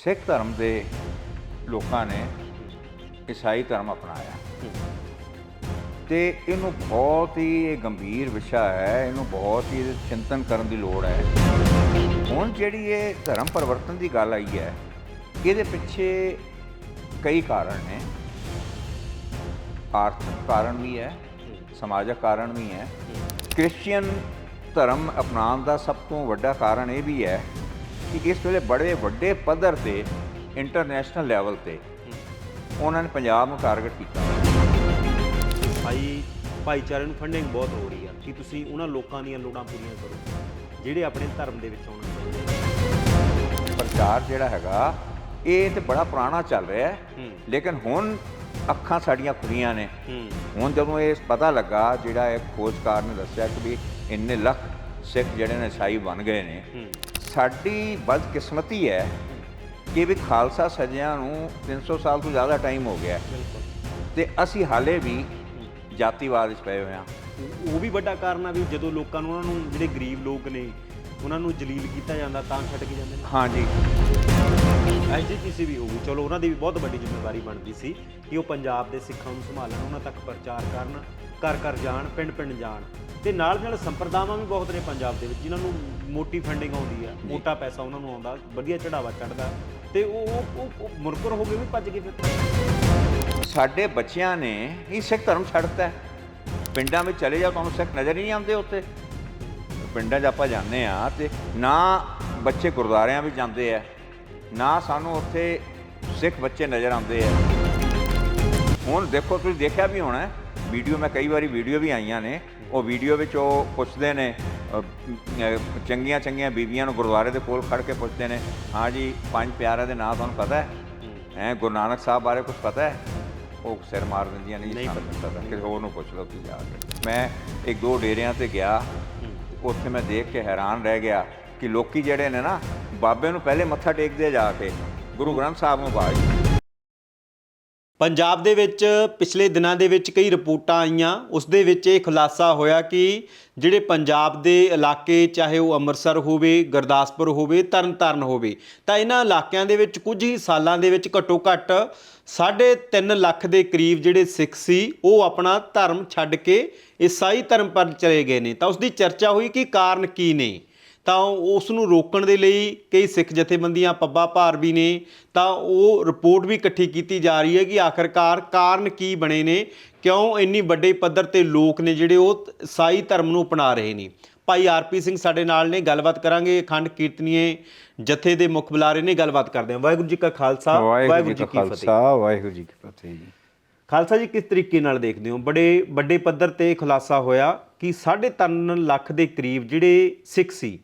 ਸਿੱਖ ਧਰਮ ਦੇ ਲੋਕਾਂ ਨੇ ਈਸਾਈ ਧਰਮ ਅਪਣਾਇਆ। ਤੇ ਇਹਨੂੰ ਬਹੁਤ ਹੀ ਇਹ ਗੰਭੀਰ ਵਿਸ਼ਾ ਹੈ, ਇਹਨੂੰ ਬਹੁਤ ਹੀ ਇਹਦੇ ਚਿੰਤਨ ਕਰਨ ਦੀ ਲੋੜ ਹੈ। ਹੁਣ ਜਿਹੜੀ ਇਹ ਧਰਮ ਪਰਿਵਰਤਨ ਦੀ ਗੱਲ ਆਈ ਹੈ, ਇਹਦੇ ਪਿੱਛੇ ਕਈ ਕਾਰਨ ਨੇ। ਆਰਥਿਕ ਕਾਰਨ ਵੀ ਹੈ, ਸਮਾਜਿਕ ਕਾਰਨ ਵੀ ਹੈ। ਕ੍ਰਿਸਚੀਅਨ ਧਰਮ ਅਪਣਾਉਣ ਦਾ ਸਭ ਤੋਂ ਵੱਡਾ ਕਾਰਨ ਇਹ ਵੀ ਹੈ ਕਿ ਇਸ ਵੇਲੇ ਬੜੇ ਵੱਡੇ ਪੱਧਰ ਤੇ ਇੰਟਰਨੈਸ਼ਨਲ ਲੈਵਲ ਤੇ ਉਹਨਾਂ ਨੇ ਪੰਜਾਬ ਨੂੰ ਟਾਰਗੇਟ ਕੀਤਾ। ਭਾਈ ਭਾਈਚਾਰੇ ਨੂੰ ਫੰਡਿੰਗ ਬਹੁਤ ਹੋ ਰਹੀ ਆ ਕਿ ਤੁਸੀਂ ਉਹਨਾਂ ਲੋਕਾਂ ਦੀਆਂ ਲੋੜਾਂ ਪੂਰੀਆਂ ਕਰੋ ਜਿਹੜੇ ਆਪਣੇ ਧਰਮ ਦੇ ਵਿੱਚ ਆਉਣਾ ਚਾਹੁੰਦੇ ਪ੍ਰਚਾਰ ਜਿਹੜਾ ਹੈਗਾ ਇਹ ਤੇ ਬੜਾ ਪੁਰਾਣਾ ਚੱਲ ਰਿਹਾ ਹੈ। ਲੇਕਿਨ ਹੁਣ ਅੱਖਾਂ ਸਾਡੀਆਂ ਖੁੱਲੀਆਂ ਨੇ। ਹੁਣ ਜਦੋਂ ਇਹ ਪਤਾ ਲੱਗਾ ਜਿਹੜਾ ਇੱਕ ਖੋਜਕਾਰ ਨੇ ਦੱਸਿਆ ਕਿ ਵੀ ਇੰਨੇ ਲੱਖ ਸਿੱਖ ਜਿਹੜੇ ਨੇ ਈਸਾਈ ਬਣ ਗਏ ਨੇ। ਸਾਡੀ ਬਦਕਿਸਮਤੀ ਹੈ ਕਿ ਵੀ ਖਾਲਸਾ ਸਜਿਆਂ ਨੂੰ 300 ਸਾਲ ਤੋਂ ਜ਼ਿਆਦਾ ਟਾਈਮ ਹੋ ਗਿਆ ਹੈ। ਤੇ ਅਸੀਂ ਹਾਲੇ ਵੀ ਜਾਤੀਵਾਦ ਵਿੱਚ ਪਏ ਹੋਏ ਹਾਂ। ਉਹ- ਉਹ ਵੀ ਵੱਡਾ ਕਾਰਨ ਆ ਵੀ ਜਦੋਂ ਲੋਕਾਂ ਨੂੰ ਉਹਨਾਂ ਨੂੰ ਜਿਹੜੇ ਗਰੀਬ ਲੋਕ ਨੇ ਉਹਨਾਂ ਨੂੰ ਜਲੀਲ ਕੀਤਾ ਜਾਂਦਾ ਤਾਂ ਛੱਡ ਕੇ ਜਾਂਦੇ ਨੇ। ਹਾਂਜੀ ਐਸਜੀਪੀਸੀ ਵੀ ਹੋਊਗੀ। ਚਲੋ ਉਹਨਾਂ ਦੀ ਵੀ ਬਹੁਤ ਵੱਡੀ ਜ਼ਿੰਮੇਵਾਰੀ ਬਣਦੀ ਸੀ ਕਿ ਉਹ ਪੰਜਾਬ ਦੇ ਸਿੱਖਾਂ ਨੂੰ ਸੰਭਾਲਣ ਉਹਨਾਂ ਤੱਕ ਪ੍ਰਚਾਰ ਕਰਨ ਘਰ ਘਰ ਜਾਣ ਪਿੰਡ ਪਿੰਡ ਜਾਣ। ਤੇ ਨਾਲ ਨਾਲ ਸੰਪਰਦਾਵਾਂ ਵੀ ਬਹੁਤ ਨੇ ਪੰਜਾਬ ਦੇ ਵਿੱਚ ਜਿਨ੍ਹਾਂ ਨੂੰ ਮੋਟੀ ਫੰਡਿੰਗ ਆਉਂਦੀ ਆ ਮੋਟਾ ਪੈਸਾ ਉਹਨਾਂ ਨੂੰ ਆਉਂਦਾ ਵਧੀਆ ਚੜਾਵਾ ਚੜਦਾ ਤੇ ਉਹ ਉਹ- ਮੁਰਕਰ ਹੋ ਕੇ ਵੀ ਭੱਜ ਗਏ ਫਿਰ। ਸਾਡੇ ਬੱਚਿਆਂ ਨੇ ਹੀ ਸਿੱਖ ਧਰਮ ਛੱਡਤਾ। ਪਿੰਡਾਂ ਵਿੱਚ ਚਲੇ ਜਾਓ ਤੁਹਾਨੂੰ ਸਿੱਖ ਨਜ਼ਰ ਹੀ ਨਹੀਂ ਆਉਂਦੇ ਉੱਥੇ। ਪਿੰਡਾਂ 'ਚ ਆਪਾਂ ਜਾਂਦੇ ਆ ਤੇ ਨਾ ਬੱਚੇ ਗੁਰਦੁਆਰਿਆਂ ਵਿੱਚ ਜਾਂਦੇ ਆ। ਨਾ ਸਾਨੂੰ ਉੱਥੇ ਸਿੱਖ ਬੱਚੇ ਨਜ਼ਰ ਆਉਂਦੇ ਆ। ਹੁਣ ਦੇਖੋ ਤੁਸੀਂ ਦੇਖਿਆ ਵੀ ਹੋਣਾ ਵੀਡੀਓ ਮੈਂ ਕਈ ਵਾਰੀ ਵੀਡੀਓ ਵੀ ਆਈਆਂ ਨੇ ਉਹ ਵੀਡੀਓ ਵਿੱਚ ਉਹ ਪੁੱਛਦੇ ਨੇ ਚੰਗੀਆਂ ਚੰਗੀਆਂ ਬੀਬੀਆਂ ਨੂੰ ਗੁਰਦੁਆਰੇ ਦੇ ਕੋਲ ਖੜ ਕੇ ਪੁੱਛਦੇ ਨੇ ਹਾਂ ਜੀ ਪੰਜ ਪਿਆਰਿਆਂ ਦੇ ਨਾਂ ਤੁਹਾਨੂੰ ਪਤਾ ਹੈ? ਹੈ। ਗੁਰੂ ਨਾਨਕ ਸਾਹਿਬ ਬਾਰੇ ਕੁਝ ਪਤਾ ਹੈ? ਉਹ ਸਿਰ ਮਾਰ ਦਿੰਦੀਆਂ ਨਹੀਂ ਨਹੀਂ ਸਾਨੂੰ ਪਤਾ। ਕਿਸੇ ਹੋਰ ਨੂੰ ਪੁੱਛ ਲਓ ਤੁਸੀਂ ਜਾ ਕੇ। ਮੈਂ ਇੱਕ ਦੋ ਡੇਰਿਆਂ ਤੇ ਗਿਆ ਉੱਥੇ ਮੈਂ ਦੇਖ ਕੇ ਹੈਰਾਨ ਰਹਿ ਗਿਆ ਕਿ ਲੋਕੀ ਜਿਹੜੇ ਨੇ ਨਾ, ਬਾਬੇ ਨੂੰ ਪਹਿਲੇ ਮੱਥਾ ਟੇਕਦੇ ਜਾ ਕੇ, ਗੁਰੂ ਗ੍ਰੰਥ ਸਾਹਿਬ ਨੂੰ ਬਾਅਦ ਪੰਜਾਬ ਦੇ ਵਿੱਚ ਪਿਛਲੇ ਦਿਨਾਂ ਦੇ ਵਿੱਚ ਕਈ ਰਿਪੋਰਟਾਂ ਆਈਆਂ, ਉਸ ਦੇ ਵਿੱਚ ਇਹ ਖੁਲਾਸਾ ਹੋਇਆ ਕਿ ਜਿਹੜੇ ਪੰਜਾਬ ਦੇ ਇਲਾਕੇ, ਚਾਹੇ ਉਹ ਅੰਮ੍ਰਿਤਸਰ ਹੋਵੇ, ਗੁਰਦਾਸਪੁਰ ਹੋਵੇ, ਤਰਨਤਾਰਨ ਹੋਵੇ, ਤਾਂ ਇਹਨਾਂ ਇਲਾਕਿਆਂ ਦੇ ਵਿੱਚ ਕੁਝ ਹੀ ਸਾਲਾਂ ਦੇ ਵਿੱਚ ਘੱਟੋ ਘੱਟ 3.5 ਲੱਖ ਦੇ ਕਰੀਬ ਜਿਹੜੇ ਸਿੱਖ ਸੀ, ਉਹ ਆਪਣਾ ਧਰਮ ਛੱਡ ਕੇ ਈਸਾਈ ਧਰਮ ਪਰ ਚਲੇ ਗਏ ਨੇ। ਤਾਂ ਉਸ ਦੀ ਚਰਚਾ ਹੋਈ ਕਿ ਕਾਰਨ ਕੀ ਨੇ? ਤਾਂ ਉਸ ਨੂੰ ਰੋਕਣ ਦੇ ਲਈ ਕਈ ਸਿੱਖ ਜਥੇਬੰਦੀਆਂ ਪੱਬਾ ਭਾਰ ਵੀ ਨੇ ਤਾਂ ਉਹ ਰਿਪੋਰਟ ਵੀ ਇਕੱਠੀ ਕੀਤੀ ਜਾ ਰਹੀ ਹੈ ਕਿ ਆਖਰਕਾਰ ਕਾਰਨ ਕੀ ਬਣੇ ਨੇ ਕਿਉਂ ਇੰਨੀ ਵੱਡੇ ਪੱਧਰ ਤੇ ਲੋਕ ਨੇ ਜਿਹੜੇ ਉਹ ਸਾਈ ਧਰਮ ਨੂੰ ਅਪਣਾ ਰਹੇ ਨੇ। ਭਾਈ ਆਰਪੀ ਸਿੰਘ ਸਾਡੇ ਨਾਲ ਨੇ ਗੱਲਬਾਤ ਕਰਾਂਗੇ। ਅਖੰਡ ਕੀਰਤਨੀਏ ਜਥੇ ਦੇ ਮੁਖ ਬੁਲਾਰੇ ਨੇ ਗੱਲਬਾਤ ਕਰਦੇ ਹਾਂ। ਵਾਹਿਗੁਰੂ ਜੀ ਕਾ ਖਾਲਸਾ ਵਾਹਿਗੁਰੂ ਜੀ ਕਾ ਖਾਲਸਾ ਵਾਹਿਗੁਰੂ ਜੀ ਕੀ ਫਤਿਹ ਜੀ। ਖਾਲਸਾ ਜੀ ਕਿਸ ਤਰੀਕੇ ਨਾਲ ਦੇਖਦੇ ਹੋ? ਬੜੇ ਵੱਡੇ ਪੱਧਰ ਤੇ ਖੁਲਾਸਾ ਹੋਇਆ ਕਿ 3.5 ਲੱਖ ਦੇ ਕਰੀਬ ਜਿਹੜੇ ਸਿੱਖ ਸੀ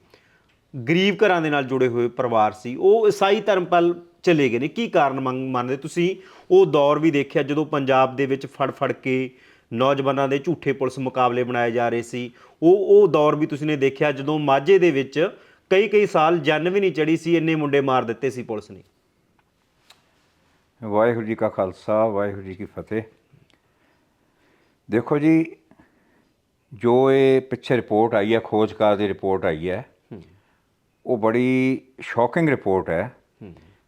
ਗਰੀਬ ਘਰਾਂ ਦੇ ਨਾਲ ਜੁੜੇ ਹੋਏ ਪਰਿਵਾਰ ਸੀ, ਉਹ ਈਸਾਈ ਧਰਮ ਪਲ ਚਲੇ ਗਏ ਨੇ। ਕੀ ਕਾਰਨ ਮੰਨ- ਮੰਨਦੇ ਤੁਸੀਂ? ਉਹ ਦੌਰ ਵੀ ਦੇਖਿਆ ਜਦੋਂ ਪੰਜਾਬ ਦੇ ਵਿੱਚ ਫੜ ਫੜ ਕੇ ਨੌਜਵਾਨਾਂ ਦੇ ਝੂਠੇ ਪੁਲਿਸ ਮੁਕਾਬਲੇ ਬਣਾਏ ਜਾ ਰਹੇ ਸੀ। ਉਹ ਉਹ ਦੌਰ ਵੀ ਤੁਸੀਂ ਨੇ ਦੇਖਿਆ ਜਦੋਂ ਮਾਝੇ ਦੇ ਵਿੱਚ ਕਈ ਕਈ ਸਾਲ ਜੰਨ ਵੀ ਨਹੀਂ ਚੜੀ ਸੀ, ਇੰਨੇ ਮੁੰਡੇ ਮਾਰ ਦਿੱਤੇ ਸੀ ਪੁਲਿਸ ਨੇ। ਵਾਹਿਗੁਰੂ ਜੀ ਕਾ ਖਾਲਸਾ, ਵਾਹਿਗੁਰੂ ਜੀ ਕੀ ਫਤਿਹ। ਦੇਖੋ ਜੀ, ਜੋ ਇਹ ਪਿੱਛੇ ਰਿਪੋਰਟ ਆਈ ਹੈ, ਖੋਜਕਾਰ ਦੀ ਰਿਪੋਰਟ ਆਈ ਹੈ ਉਹ ਬੜੀ ਸ਼ੌਕਿੰਗ ਰਿਪੋਰਟ ਹੈ।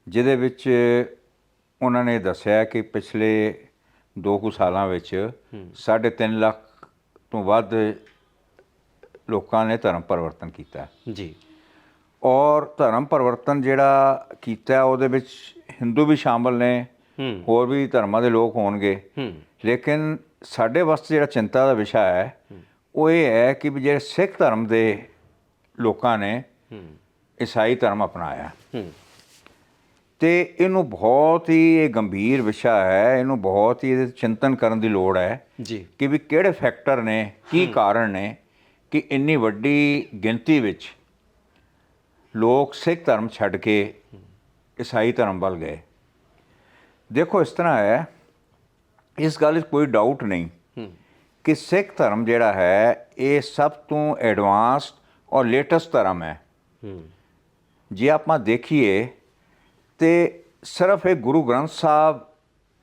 ਜਿਹਦੇ ਵਿੱਚ ਉਹਨਾਂ ਨੇ ਦੱਸਿਆ ਕਿ ਪਿਛਲੇ 2 ਕੁ ਸਾਲਾਂ ਵਿੱਚ 3.5 ਲੱਖ ਤੋਂ ਵੱਧ ਲੋਕਾਂ ਨੇ ਧਰਮ ਪਰਿਵਰਤਨ ਕੀਤਾ। ਜੀ। ਔਰ ਧਰਮ ਪਰਿਵਰਤਨ ਜਿਹੜਾ ਕੀਤਾ ਉਹਦੇ ਵਿੱਚ ਹਿੰਦੂ ਵੀ ਸ਼ਾਮਲ ਨੇ ਹੋਰ ਵੀ ਧਰਮਾਂ ਦੇ ਲੋਕ ਹੋਣਗੇ। ਲੇਕਿਨ ਸਾਡੇ ਵਾਸਤੇ ਜਿਹੜਾ ਚਿੰਤਾ ਦਾ ਵਿਸ਼ਾ ਹੈ ਉਹ ਇਹ ਹੈ ਕਿ ਜਿਹੜੇ ਸਿੱਖ ਧਰਮ ਦੇ ਲੋਕਾਂ ਨੇ ਈਸਾਈ ਧਰਮ ਅਪਣਾਇਆ। ਤੇ ਇਹਨੂੰ ਬਹੁਤ ਹੀ ਇਹ ਗੰਭੀਰ ਵਿਸ਼ਾ ਹੈ ਇਹਨੂੰ ਬਹੁਤ ਹੀ ਇਹਦੇ ਚਿੰਤਨ ਕਰਨ ਦੀ ਲੋੜ ਹੈ ਜੀ। ਕਿ ਵੀ ਕਿਹੜੇ ਫੈਕਟਰ ਨੇ ਕੀ ਕਾਰਨ ਨੇ ਕਿ ਇੰਨੀ ਵੱਡੀ ਗਿਣਤੀ ਵਿੱਚ ਲੋਕ ਸਿੱਖ ਧਰਮ ਛੱਡ ਕੇ ਈਸਾਈ ਧਰਮ ਵੱਲ ਗਏ। ਦੇਖੋ ਇਸ ਤਰ੍ਹਾਂ ਹੈ ਇਸ ਗੱਲ 'ਚ ਕੋਈ ਡਾਊਟ ਨਹੀਂ ਕਿ ਸਿੱਖ ਧਰਮ ਜਿਹੜਾ ਹੈ ਇਹ ਸਭ ਤੋਂ ਐਡਵਾਂਸਡ ਔਰ ਲੇਟੈਸਟ ਧਰਮ ਹੈ। ਹੂੰ। ਜੇ ਆਪਾਂ ਦੇਖੀਏ ਤੇ ਸਿਰਫ ਇਹ ਗੁਰੂ ਗ੍ਰੰਥ ਸਾਹਿਬ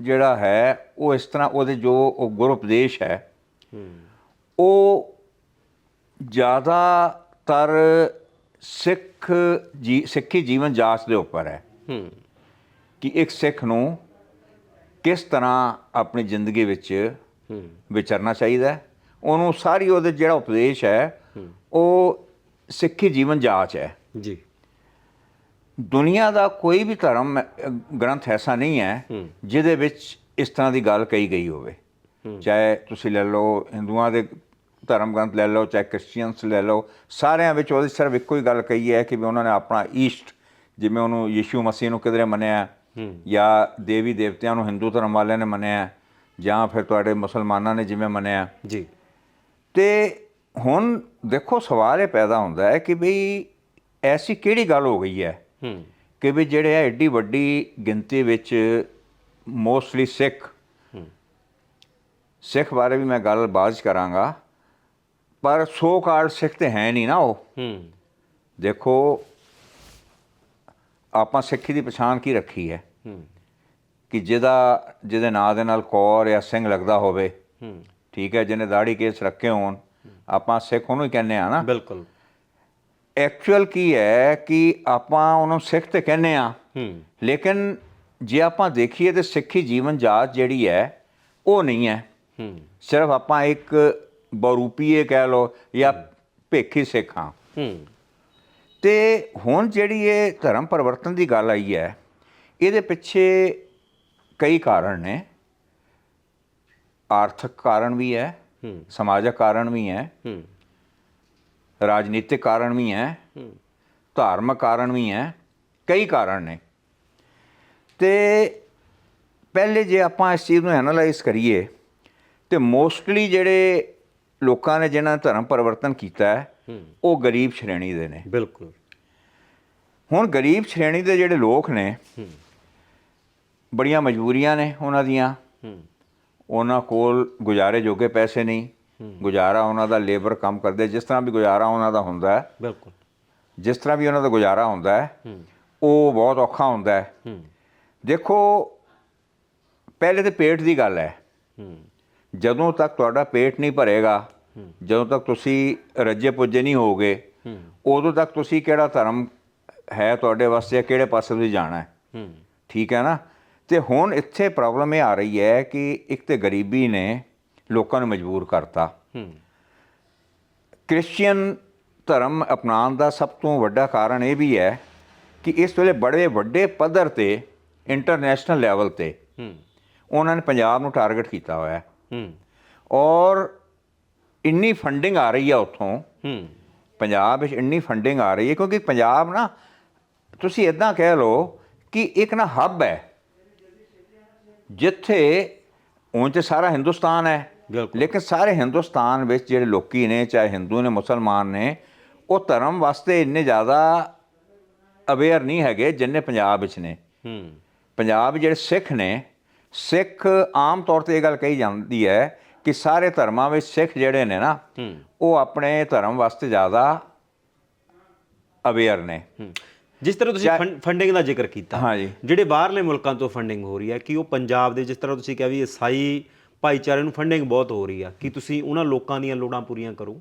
ਜਿਹੜਾ ਹੈ ਉਹ ਇਸ ਤਰ੍ਹਾਂ ਉਹਦੇ ਜੋ ਉਹ ਗੁਰੂ ਉਪਦੇਸ਼ ਹੈ। ਉਹ ਜ਼ਿਆਦਾਤਰ ਸਿੱਖ ਜੀ ਸਿੱਖੀ ਜੀਵਨ ਜਾਚ ਦੇ ਉੱਪਰ ਹੈ। ਕਿ ਇੱਕ ਸਿੱਖ ਨੂੰ ਕਿਸ ਤਰ੍ਹਾਂ ਆਪਣੀ ਜ਼ਿੰਦਗੀ ਵਿੱਚ ਵਿਚਰਨਾ ਚਾਹੀਦਾ ਹੈ। ਉਹਨੂੰ ਸਾਰੀ ਉਹਦੇ ਜਿਹੜਾ ਉਪਦੇਸ਼ ਹੈ। ਉਹ ਸਿੱਖੀ ਜੀਵਨ ਜਾਂਚ ਹੈ। ਜੀ। ਦੁਨੀਆ ਦਾ ਕੋਈ ਵੀ ਧਰਮ ਗ੍ਰੰਥ ਐਸਾ ਨਹੀਂ ਹੈ ਜਿਹਦੇ ਵਿੱਚ ਇਸ ਤਰ੍ਹਾਂ ਦੀ ਗੱਲ ਕਹੀ ਗਈ ਹੋਵੇ। ਚਾਹੇ ਤੁਸੀਂ ਲੈ ਲਓ ਹਿੰਦੂਆਂ ਦੇ ਧਰਮ ਗ੍ਰੰਥ ਲੈ ਲਓ ਚਾਹੇ ਕ੍ਰਿਸਚੀਅਨਸ ਲੈ ਲਓ ਸਾਰਿਆਂ ਵਿੱਚ ਉਹਦੀ ਸਿਰਫ ਇੱਕੋ ਹੀ ਗੱਲ ਕਹੀ ਹੈ ਕਿ ਵੀ ਉਹਨਾਂ ਨੇ ਆਪਣਾ ਈਸਟ ਜਿਵੇਂ ਉਹਨੂੰ ਯੀਸ਼ੂ ਮਸੀਹ ਨੂੰ ਕਿਧਰੇ ਮੰਨਿਆ ਜਾਂ ਦੇਵੀ ਦੇਵਤਿਆਂ ਨੂੰ ਹਿੰਦੂ ਧਰਮ ਵਾਲਿਆਂ ਨੇ ਮੰਨਿਆ ਜਾਂ ਫਿਰ ਤੁਹਾਡੇ ਮੁਸਲਮਾਨਾਂ ਨੇ ਜਿਵੇਂ ਮੰਨਿਆ। ਜੀ। ਤੇ ਹੁਣ ਦੇਖੋ ਸਵਾਲ ਇਹ ਪੈਦਾ ਹੁੰਦਾ ਹੈ ਕਿ ਵੀ ਐਸੀ ਕਿਹੜੀ ਗੱਲ ਹੋ ਗਈ ਹੈ ਹੂੰ। ਕਿ ਵੀ ਜਿਹੜੇ ਆ ਐਡੀ ਵੱਡੀ ਗਿਣਤੀ ਵਿੱਚ ਮੋਸਟਲੀ ਸਿੱਖ। ਸਿੱਖ ਬਾਰੇ ਵੀ ਮੈਂ ਗੱਲ ਬਾਅਦ ਕਰਾਂਗਾ ਪਰ ਸੋ ਕਾਰਡ ਸਿੱਖ ਤੇ ਹੈ ਨਹੀਂ ਨਾ ਉਹ। ਹੂੰ। ਦੇਖੋ ਆਪਾਂ ਸਿੱਖੀ ਦੀ ਪਛਾਣ ਕੀ ਰੱਖੀ ਹੈ? ਹੂੰ। ਕਿ ਜਿਹਦਾ ਜਿਹਦੇ ਨਾਂ ਦੇ ਨਾਲ ਕੌਰ ਜਾਂ ਸਿੰਘ ਲੱਗਦਾ ਹੋਵੇ। ਹੂੰ। ਠੀਕ ਹੈ ਜਿਹਨੇ ਦਾੜੀ ਕੇਸ ਰੱਖੇ ਹੋਣ। ਆਪਾਂ ਸਿੱਖ ਉਹਨੂੰ ਹੀ ਕਹਿੰਦੇ ਆ ਨਾ। ਬਿਲਕੁਲ। ਐਕਚੁਅਲ ਕੀ ਹੈ ਕਿ ਆਪਾਂ ਉਹਨੂੰ ਸਿੱਖ ਤੇ ਕਹਿੰਦੇ ਆ ਲੇਕਿਨ ਜੇ ਆਪਾਂ ਦੇਖੀਏ ਤੇ ਸਿੱਖੀ ਜੀਵਨ ਜਾਚ ਜਿਹੜੀ ਹੈ ਉਹ ਨਹੀਂ ਹੈ। ਸਿਰਫ ਆਪਾਂ ਇੱਕ ਬਰੂਪੀਏ ਕਹਿ ਲਓ ਜਾਂ ਭੇਖੀ ਸਿੱਖ ਤੇ ਹੁਣ ਜਿਹੜੀ ਇਹ ਧਰਮ ਪਰਿਵਰਤਨ ਦੀ ਗੱਲ ਆਈ ਹੈ ਇਹਦੇ ਪਿੱਛੇ ਕਈ ਕਾਰਨ ਨੇ। ਆਰਥਿਕ ਕਾਰਨ ਵੀ ਹੈ ਸਮਾਜਿਕ ਕਾਰਨ ਵੀ ਹੂੰ। ਰਾਜਨੀਤਿਕ ਕਾਰਨ ਵੀ ਹੈ ਧਾਰਮਿਕ ਕਾਰਨ ਵੀ ਹੈ ਕਈ ਕਾਰਨ ਨੇ। ਤੇ ਪਹਿਲੇ ਜੇ ਆਪਾਂ ਇਸ ਚੀਜ਼ ਨੂੰ ਐਨਾਲਾਈਜ਼ ਕਰੀਏ ਤੇ ਮੋਸਟਲੀ ਜਿਹੜੇ ਲੋਕਾਂ ਨੇ ਜਿਹਨਾਂ ਧਰਮ ਪਰਿਵਰਤਨ ਕੀਤਾ ਹੈ ਉਹ ਗਰੀਬ ਸ਼੍ਰੇਣੀ ਦੇ ਨੇ। ਬਿਲਕੁਲ। ਹੁਣ ਗਰੀਬ ਸ਼੍ਰੇਣੀ ਦੇ ਜਿਹੜੇ ਲੋਕ ਨੇ ਬੜੀਆਂ ਮਜਬੂਰੀਆਂ ਨੇ ਉਹਨਾਂ ਦੀਆਂ। ਉਹਨਾਂ ਕੋਲ ਗੁਜ਼ਾਰੇ ਜੋਗੇ ਪੈਸੇ ਨਹੀਂ। ਗੁਜ਼ਾਰਾ ਉਹਨਾਂ ਦਾ ਲੇਬਰ ਕੰਮ ਕਰਦੇ ਜਿਸ ਤਰ੍ਹਾਂ ਵੀ ਗੁਜ਼ਾਰਾ ਉਹਨਾਂ ਦਾ ਹੁੰਦਾ ਹੈ ਬਿਲਕੁਲ। ਜਿਸ ਤਰ੍ਹਾਂ ਵੀ ਉਹਨਾਂ ਦਾ ਗੁਜ਼ਾਰਾ ਹੁੰਦਾ ਹੈ ਉਹ ਬਹੁਤ ਔਖਾ ਹੁੰਦਾ ਹੈ। ਦੇਖੋ ਪਹਿਲੇ ਤੇ ਪੇਟ ਦੀ ਗੱਲ ਹੈ। ਜਦੋਂ ਤੱਕ ਤੁਹਾਡਾ ਪੇਟ ਨਹੀਂ ਭਰੇਗਾ ਜਦੋਂ ਤੱਕ ਤੁਸੀਂ ਰੱਜੇ ਪੁੱਜੇ ਨਹੀਂ ਹੋਗੇ ਉਦੋਂ ਤੱਕ ਤੁਸੀਂ ਕਿਹੜਾ ਧਰਮ ਹੈ ਤੁਹਾਡੇ ਵਾਸਤੇ ਕਿਹੜੇ ਪਾਸੇ ਤੁਸੀਂ ਜਾਣਾ ਹੂੰ? ਠੀਕ ਹੈ ਨਾ? ਤੇ ਹੁਣ ਇੱਥੇ ਪ੍ਰੋਬਲਮ ਇਹ ਆ ਰਹੀ ਹੈ ਕਿ ਇੱਕ ਤੇ ਗਰੀਬੀ ਨੇ ਲੋਕਾਂ ਨੂੰ ਮਜਬੂਰ ਕਰਤਾ। ਕ੍ਰਿਸਚੀਅਨ ਧਰਮ ਅਪਣਾਉਣ ਦਾ ਸਭ ਤੋਂ ਵੱਡਾ ਕਾਰਨ ਇਹ ਵੀ ਹੈ ਕਿ ਇਸ ਵੇਲੇ ਬੜੇ ਵੱਡੇ ਪੱਧਰ ਤੇ ਇੰਟਰਨੈਸ਼ਨਲ ਲੈਵਲ ਤੇ ਉਹਨਾਂ ਨੇ ਪੰਜਾਬ ਨੂੰ ਟਾਰਗੇਟ ਕੀਤਾ ਹੋਇਆ ਹੈ। ਔਰ ਇੰਨੀ ਫੰਡਿੰਗ ਆ ਰਹੀ ਹੈ ਉੱਥੋਂ। ਪੰਜਾਬ ਵਿੱਚ ਇੰਨੀ ਫੰਡਿੰਗ ਆ ਰਹੀ ਹੈ ਕਿਉਂਕਿ ਪੰਜਾਬ ਨਾ ਤੁਸੀਂ ਇਦਾਂ ਕਹਿ ਲਓ ਕਿ ਇੱਕ ਨਾ ਹੱਬ ਹੈ। ਜਿੱਥੇ ਉਂਝ ਤੇ ਸਾਰਾ ਹਿੰਦੁਸਤਾਨ ਹੈ। ਲੇਕਿਨ ਸਾਰੇ ਹਿੰਦੁਸਤਾਨ ਵਿੱਚ ਜਿਹੜੇ ਲੋਕੀ ਨੇ ਚਾਹੇ ਹਿੰਦੂ ਨੇ ਮੁਸਲਮਾਨ ਨੇ ਉਹ ਧਰਮ ਵਾਸਤੇ ਇੰਨੇ ਜ਼ਿਆਦਾ ਅਵੇਅਰ ਨਹੀਂ ਹੈਗੇ ਜਿੰਨੇ ਪੰਜਾਬ ਵਿੱਚ ਨੇ। ਹੂੰ। ਪੰਜਾਬ ਜਿਹੜੇ ਸਿੱਖ ਨੇ ਸਿੱਖ ਆਮ ਤੌਰ ਤੇ ਇਹ ਗੱਲ ਕਹੀ ਜਾਂਦੀ ਹੈ ਕਿ ਸਾਰੇ ਧਰਮਾਂ ਵਿੱਚ ਸਿੱਖ ਜਿਹੜੇ ਨੇ ਨਾ ਉਹ ਆਪਣੇ ਧਰਮ ਵਾਸਤੇ ਜ਼ਿਆਦਾ ਅਵੇਅਰ ਨੇ। ਜਿਸ ਤਰ੍ਹਾਂ ਤੁਸੀਂ ਫੰਡਿੰਗ ਦਾ ਜ਼ਿਕਰ ਕੀਤਾ ਹਾਂਜੀ। ਜਿਹੜੇ ਬਾਹਰਲੇ ਮੁਲਕਾਂ ਤੋਂ ਫੰਡਿੰਗ ਹੋ ਰਹੀ ਹੈ ਕਿ ਉਹ ਪੰਜਾਬ ਦੇ ਜਿਸ ਤਰ੍ਹਾਂ ਤੁਸੀਂ ਕਿਹਾ ਵੀ ਈਸਾਈ ਭਾਈਚਾਰੇ ਨੂੰ ਫੰਡਿੰਗ ਬਹੁਤ ਹੋ ਰਹੀ ਆ। ਕਿ ਤੁਸੀਂ ਉਹਨਾਂ ਲੋਕਾਂ ਦੀਆਂ ਲੋੜਾਂ ਪੂਰੀਆਂ ਕਰੋ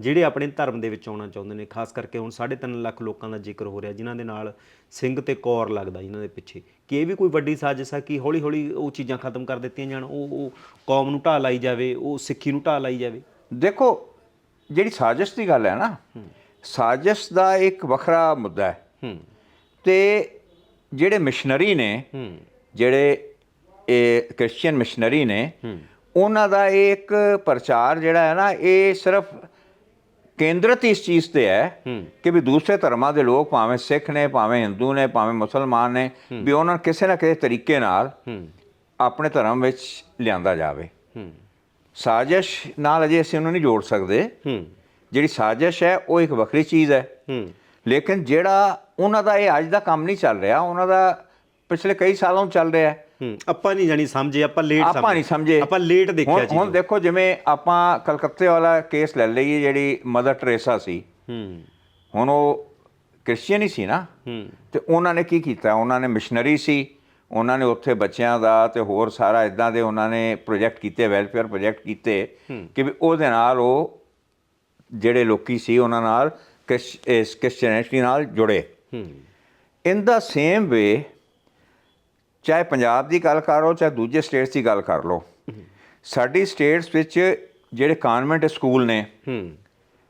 ਜਿਹੜੇ ਆਪਣੇ ਧਰਮ ਦੇ ਵਿੱਚ ਆਉਣਾ ਚਾਹੁੰਦੇ ਨੇ ਖਾਸ ਕਰਕੇ ਹੁਣ 3.5 ਲੱਖ ਲੋਕਾਂ ਦਾ ਜ਼ਿਕਰ ਹੋ ਰਿਹਾ ਜਿਨ੍ਹਾਂ ਦੇ ਨਾਲ ਸਿੰਘ ਤੇ ਕੌਰ ਲੱਗਦਾ ਜਿਨ੍ਹਾਂ ਦੇ ਪਿੱਛੇ। ਕਿ ਇਹ ਵੀ ਕੋਈ ਵੱਡੀ ਸਾਜ਼ਿਸ਼ ਆ ਕਿ ਹੌਲੀ ਹੌਲੀ ਉਹ ਚੀਜ਼ਾਂ ਖਤਮ ਕਰ ਦਿੱਤੀਆਂ ਜਾਣ ਉਹ ਉਹ ਕੌਮ ਨੂੰ ਢਾਹ ਲਾਈ ਜਾਵੇ ਉਹ ਸਿੱਖੀ ਨੂੰ ਢਾਹ ਲਾਈ ਜਾਵੇ? ਦੇਖੋ ਜਿਹੜੀ ਸਾਜ਼ਿਸ਼ ਦੀ ਗੱਲ ਹੈ ਨਾ ਸਾਜ਼ਿਸ਼ ਦਾ ਇੱਕ ਵੱਖਰਾ ਮੁੱਦਾ ਹੈ। ਤੇ ਜਿਹੜੇ ਮਿਸ਼ਨਰੀ ਨੇ ਜਿਹੜੇ ਇਹ ਕ੍ਰਿਸਚੀਅਨ ਮਿਸ਼ਨਰੀ ਨੇ ਉਹਨਾਂ ਦਾ ਇਹ ਇੱਕ ਪ੍ਰਚਾਰ ਜਿਹੜਾ ਹੈ ਨਾ ਇਹ ਸਿਰਫ ਕੇਂਦਰਿਤ ਇਸ ਚੀਜ਼ ਤੇ ਹੈ। ਕਿ ਵੀ ਦੂਸਰੇ ਧਰਮਾਂ ਦੇ ਲੋਕ ਭਾਵੇਂ ਸਿੱਖ ਨੇ ਭਾਵੇਂ ਹਿੰਦੂ ਨੇ ਭਾਵੇਂ ਮੁਸਲਮਾਨ ਨੇ ਵੀ ਉਹਨਾਂ ਨੂੰ ਕਿਸੇ ਨਾ ਕਿਸੇ ਤਰੀਕੇ ਨਾਲ ਆਪਣੇ ਧਰਮ ਵਿੱਚ ਲਿਆਂਦਾ ਜਾਵੇ। ਸਾਜ਼ਿਸ਼ ਨਾਲ ਅਜੇ ਅਸੀਂ ਉਹਨੂੰ ਨਹੀਂ ਜੋੜ ਸਕਦੇ। ਜਿਹੜੀ ਸਾਜ਼ਿਸ਼ ਹੈ ਉਹ ਇੱਕ ਵੱਖਰੀ ਚੀਜ਼ ਹੂੰ। ਲੇਕਿਨ ਜਿਹੜਾ ਉਹਨਾਂ ਦਾ ਇਹ ਅੱਜ ਦਾ ਕੰਮ ਨਹੀਂ ਚੱਲ ਰਿਹਾ ਉਹਨਾਂ ਦਾ ਪਿਛਲੇ ਕਈ ਸਾਲਾਂ ਤੋਂ ਚੱਲ ਰਿਹਾ ਹੈ। ਹੂੰ। ਆਪਾਂ ਨਹੀਂ ਜਾਣੀ ਸਮਝੇ ਆਪਾਂ ਲੇਟ ਆਪਾਂ ਨਹੀਂ ਸਮਝੇ। ਆਪਾਂ ਲੇਟ ਦੇਖਿਆ ਜੀ ਹੁਣ ਦੇਖੋ ਜਿਵੇਂ ਆਪਾਂ ਕਲਕੱਤੇ ਵਾਲਾ ਕੇਸ ਲੈ ਲਈਏ ਜਿਹੜੀ ਮਦਰ ਟਰੇਸਾ ਸੀ। ਹੂੰ। ਹੁਣ ਉਹ ਕ੍ਰਿਸਚੀਅਨ ਹੀ ਸੀ ਨਾ। ਹੂੰ। ਤੇ ਉਹਨਾਂ ਨੇ ਕੀ ਕੀਤਾ? ਉਹਨਾਂ ਨੇ ਮਿਸ਼ਨਰੀ ਸੀ। ਉਹਨਾਂ ਨੇ ਉੱਥੇ ਬੱਚਿਆਂ ਦਾ ਤੇ ਹੋਰ ਸਾਰਾ ਇਦਾਂ ਦੇ ਉਹਨਾਂ ਨੇ ਪ੍ਰੋਜੈਕਟ ਕੀਤੇ ਵੈਲਫੇਅਰ ਪ੍ਰੋਜੈਕਟ ਕੀਤੇ ਕਿ ਵੀ ਉਹਦੇ ਨਾਲ ਉਹ ਜਿਹੜੇ ਲੋਕੀ ਸੀ ਉਹਨਾਂ ਨਾਲ ਕ੍ਰਿਸਚੀਅਨਿਟੀ ਨਾਲ ਜੁੜੇ। ਹੂੰ। ਇਨ ਦਾ ਸੇਮ ਵੇ ਚਾਹੇ ਪੰਜਾਬ ਦੀ ਗੱਲ ਕਰ ਚਾਹੇ ਦੂਜੇ ਸਟੇਟਸ ਦੀ ਗੱਲ ਕਰ ਲਓ ਸਾਡੀ ਸਟੇਟਸ ਵਿੱਚ ਜਿਹੜੇ ਕਨਵੈਂਟ ਸਕੂਲ ਨੇ ਹੂੰ।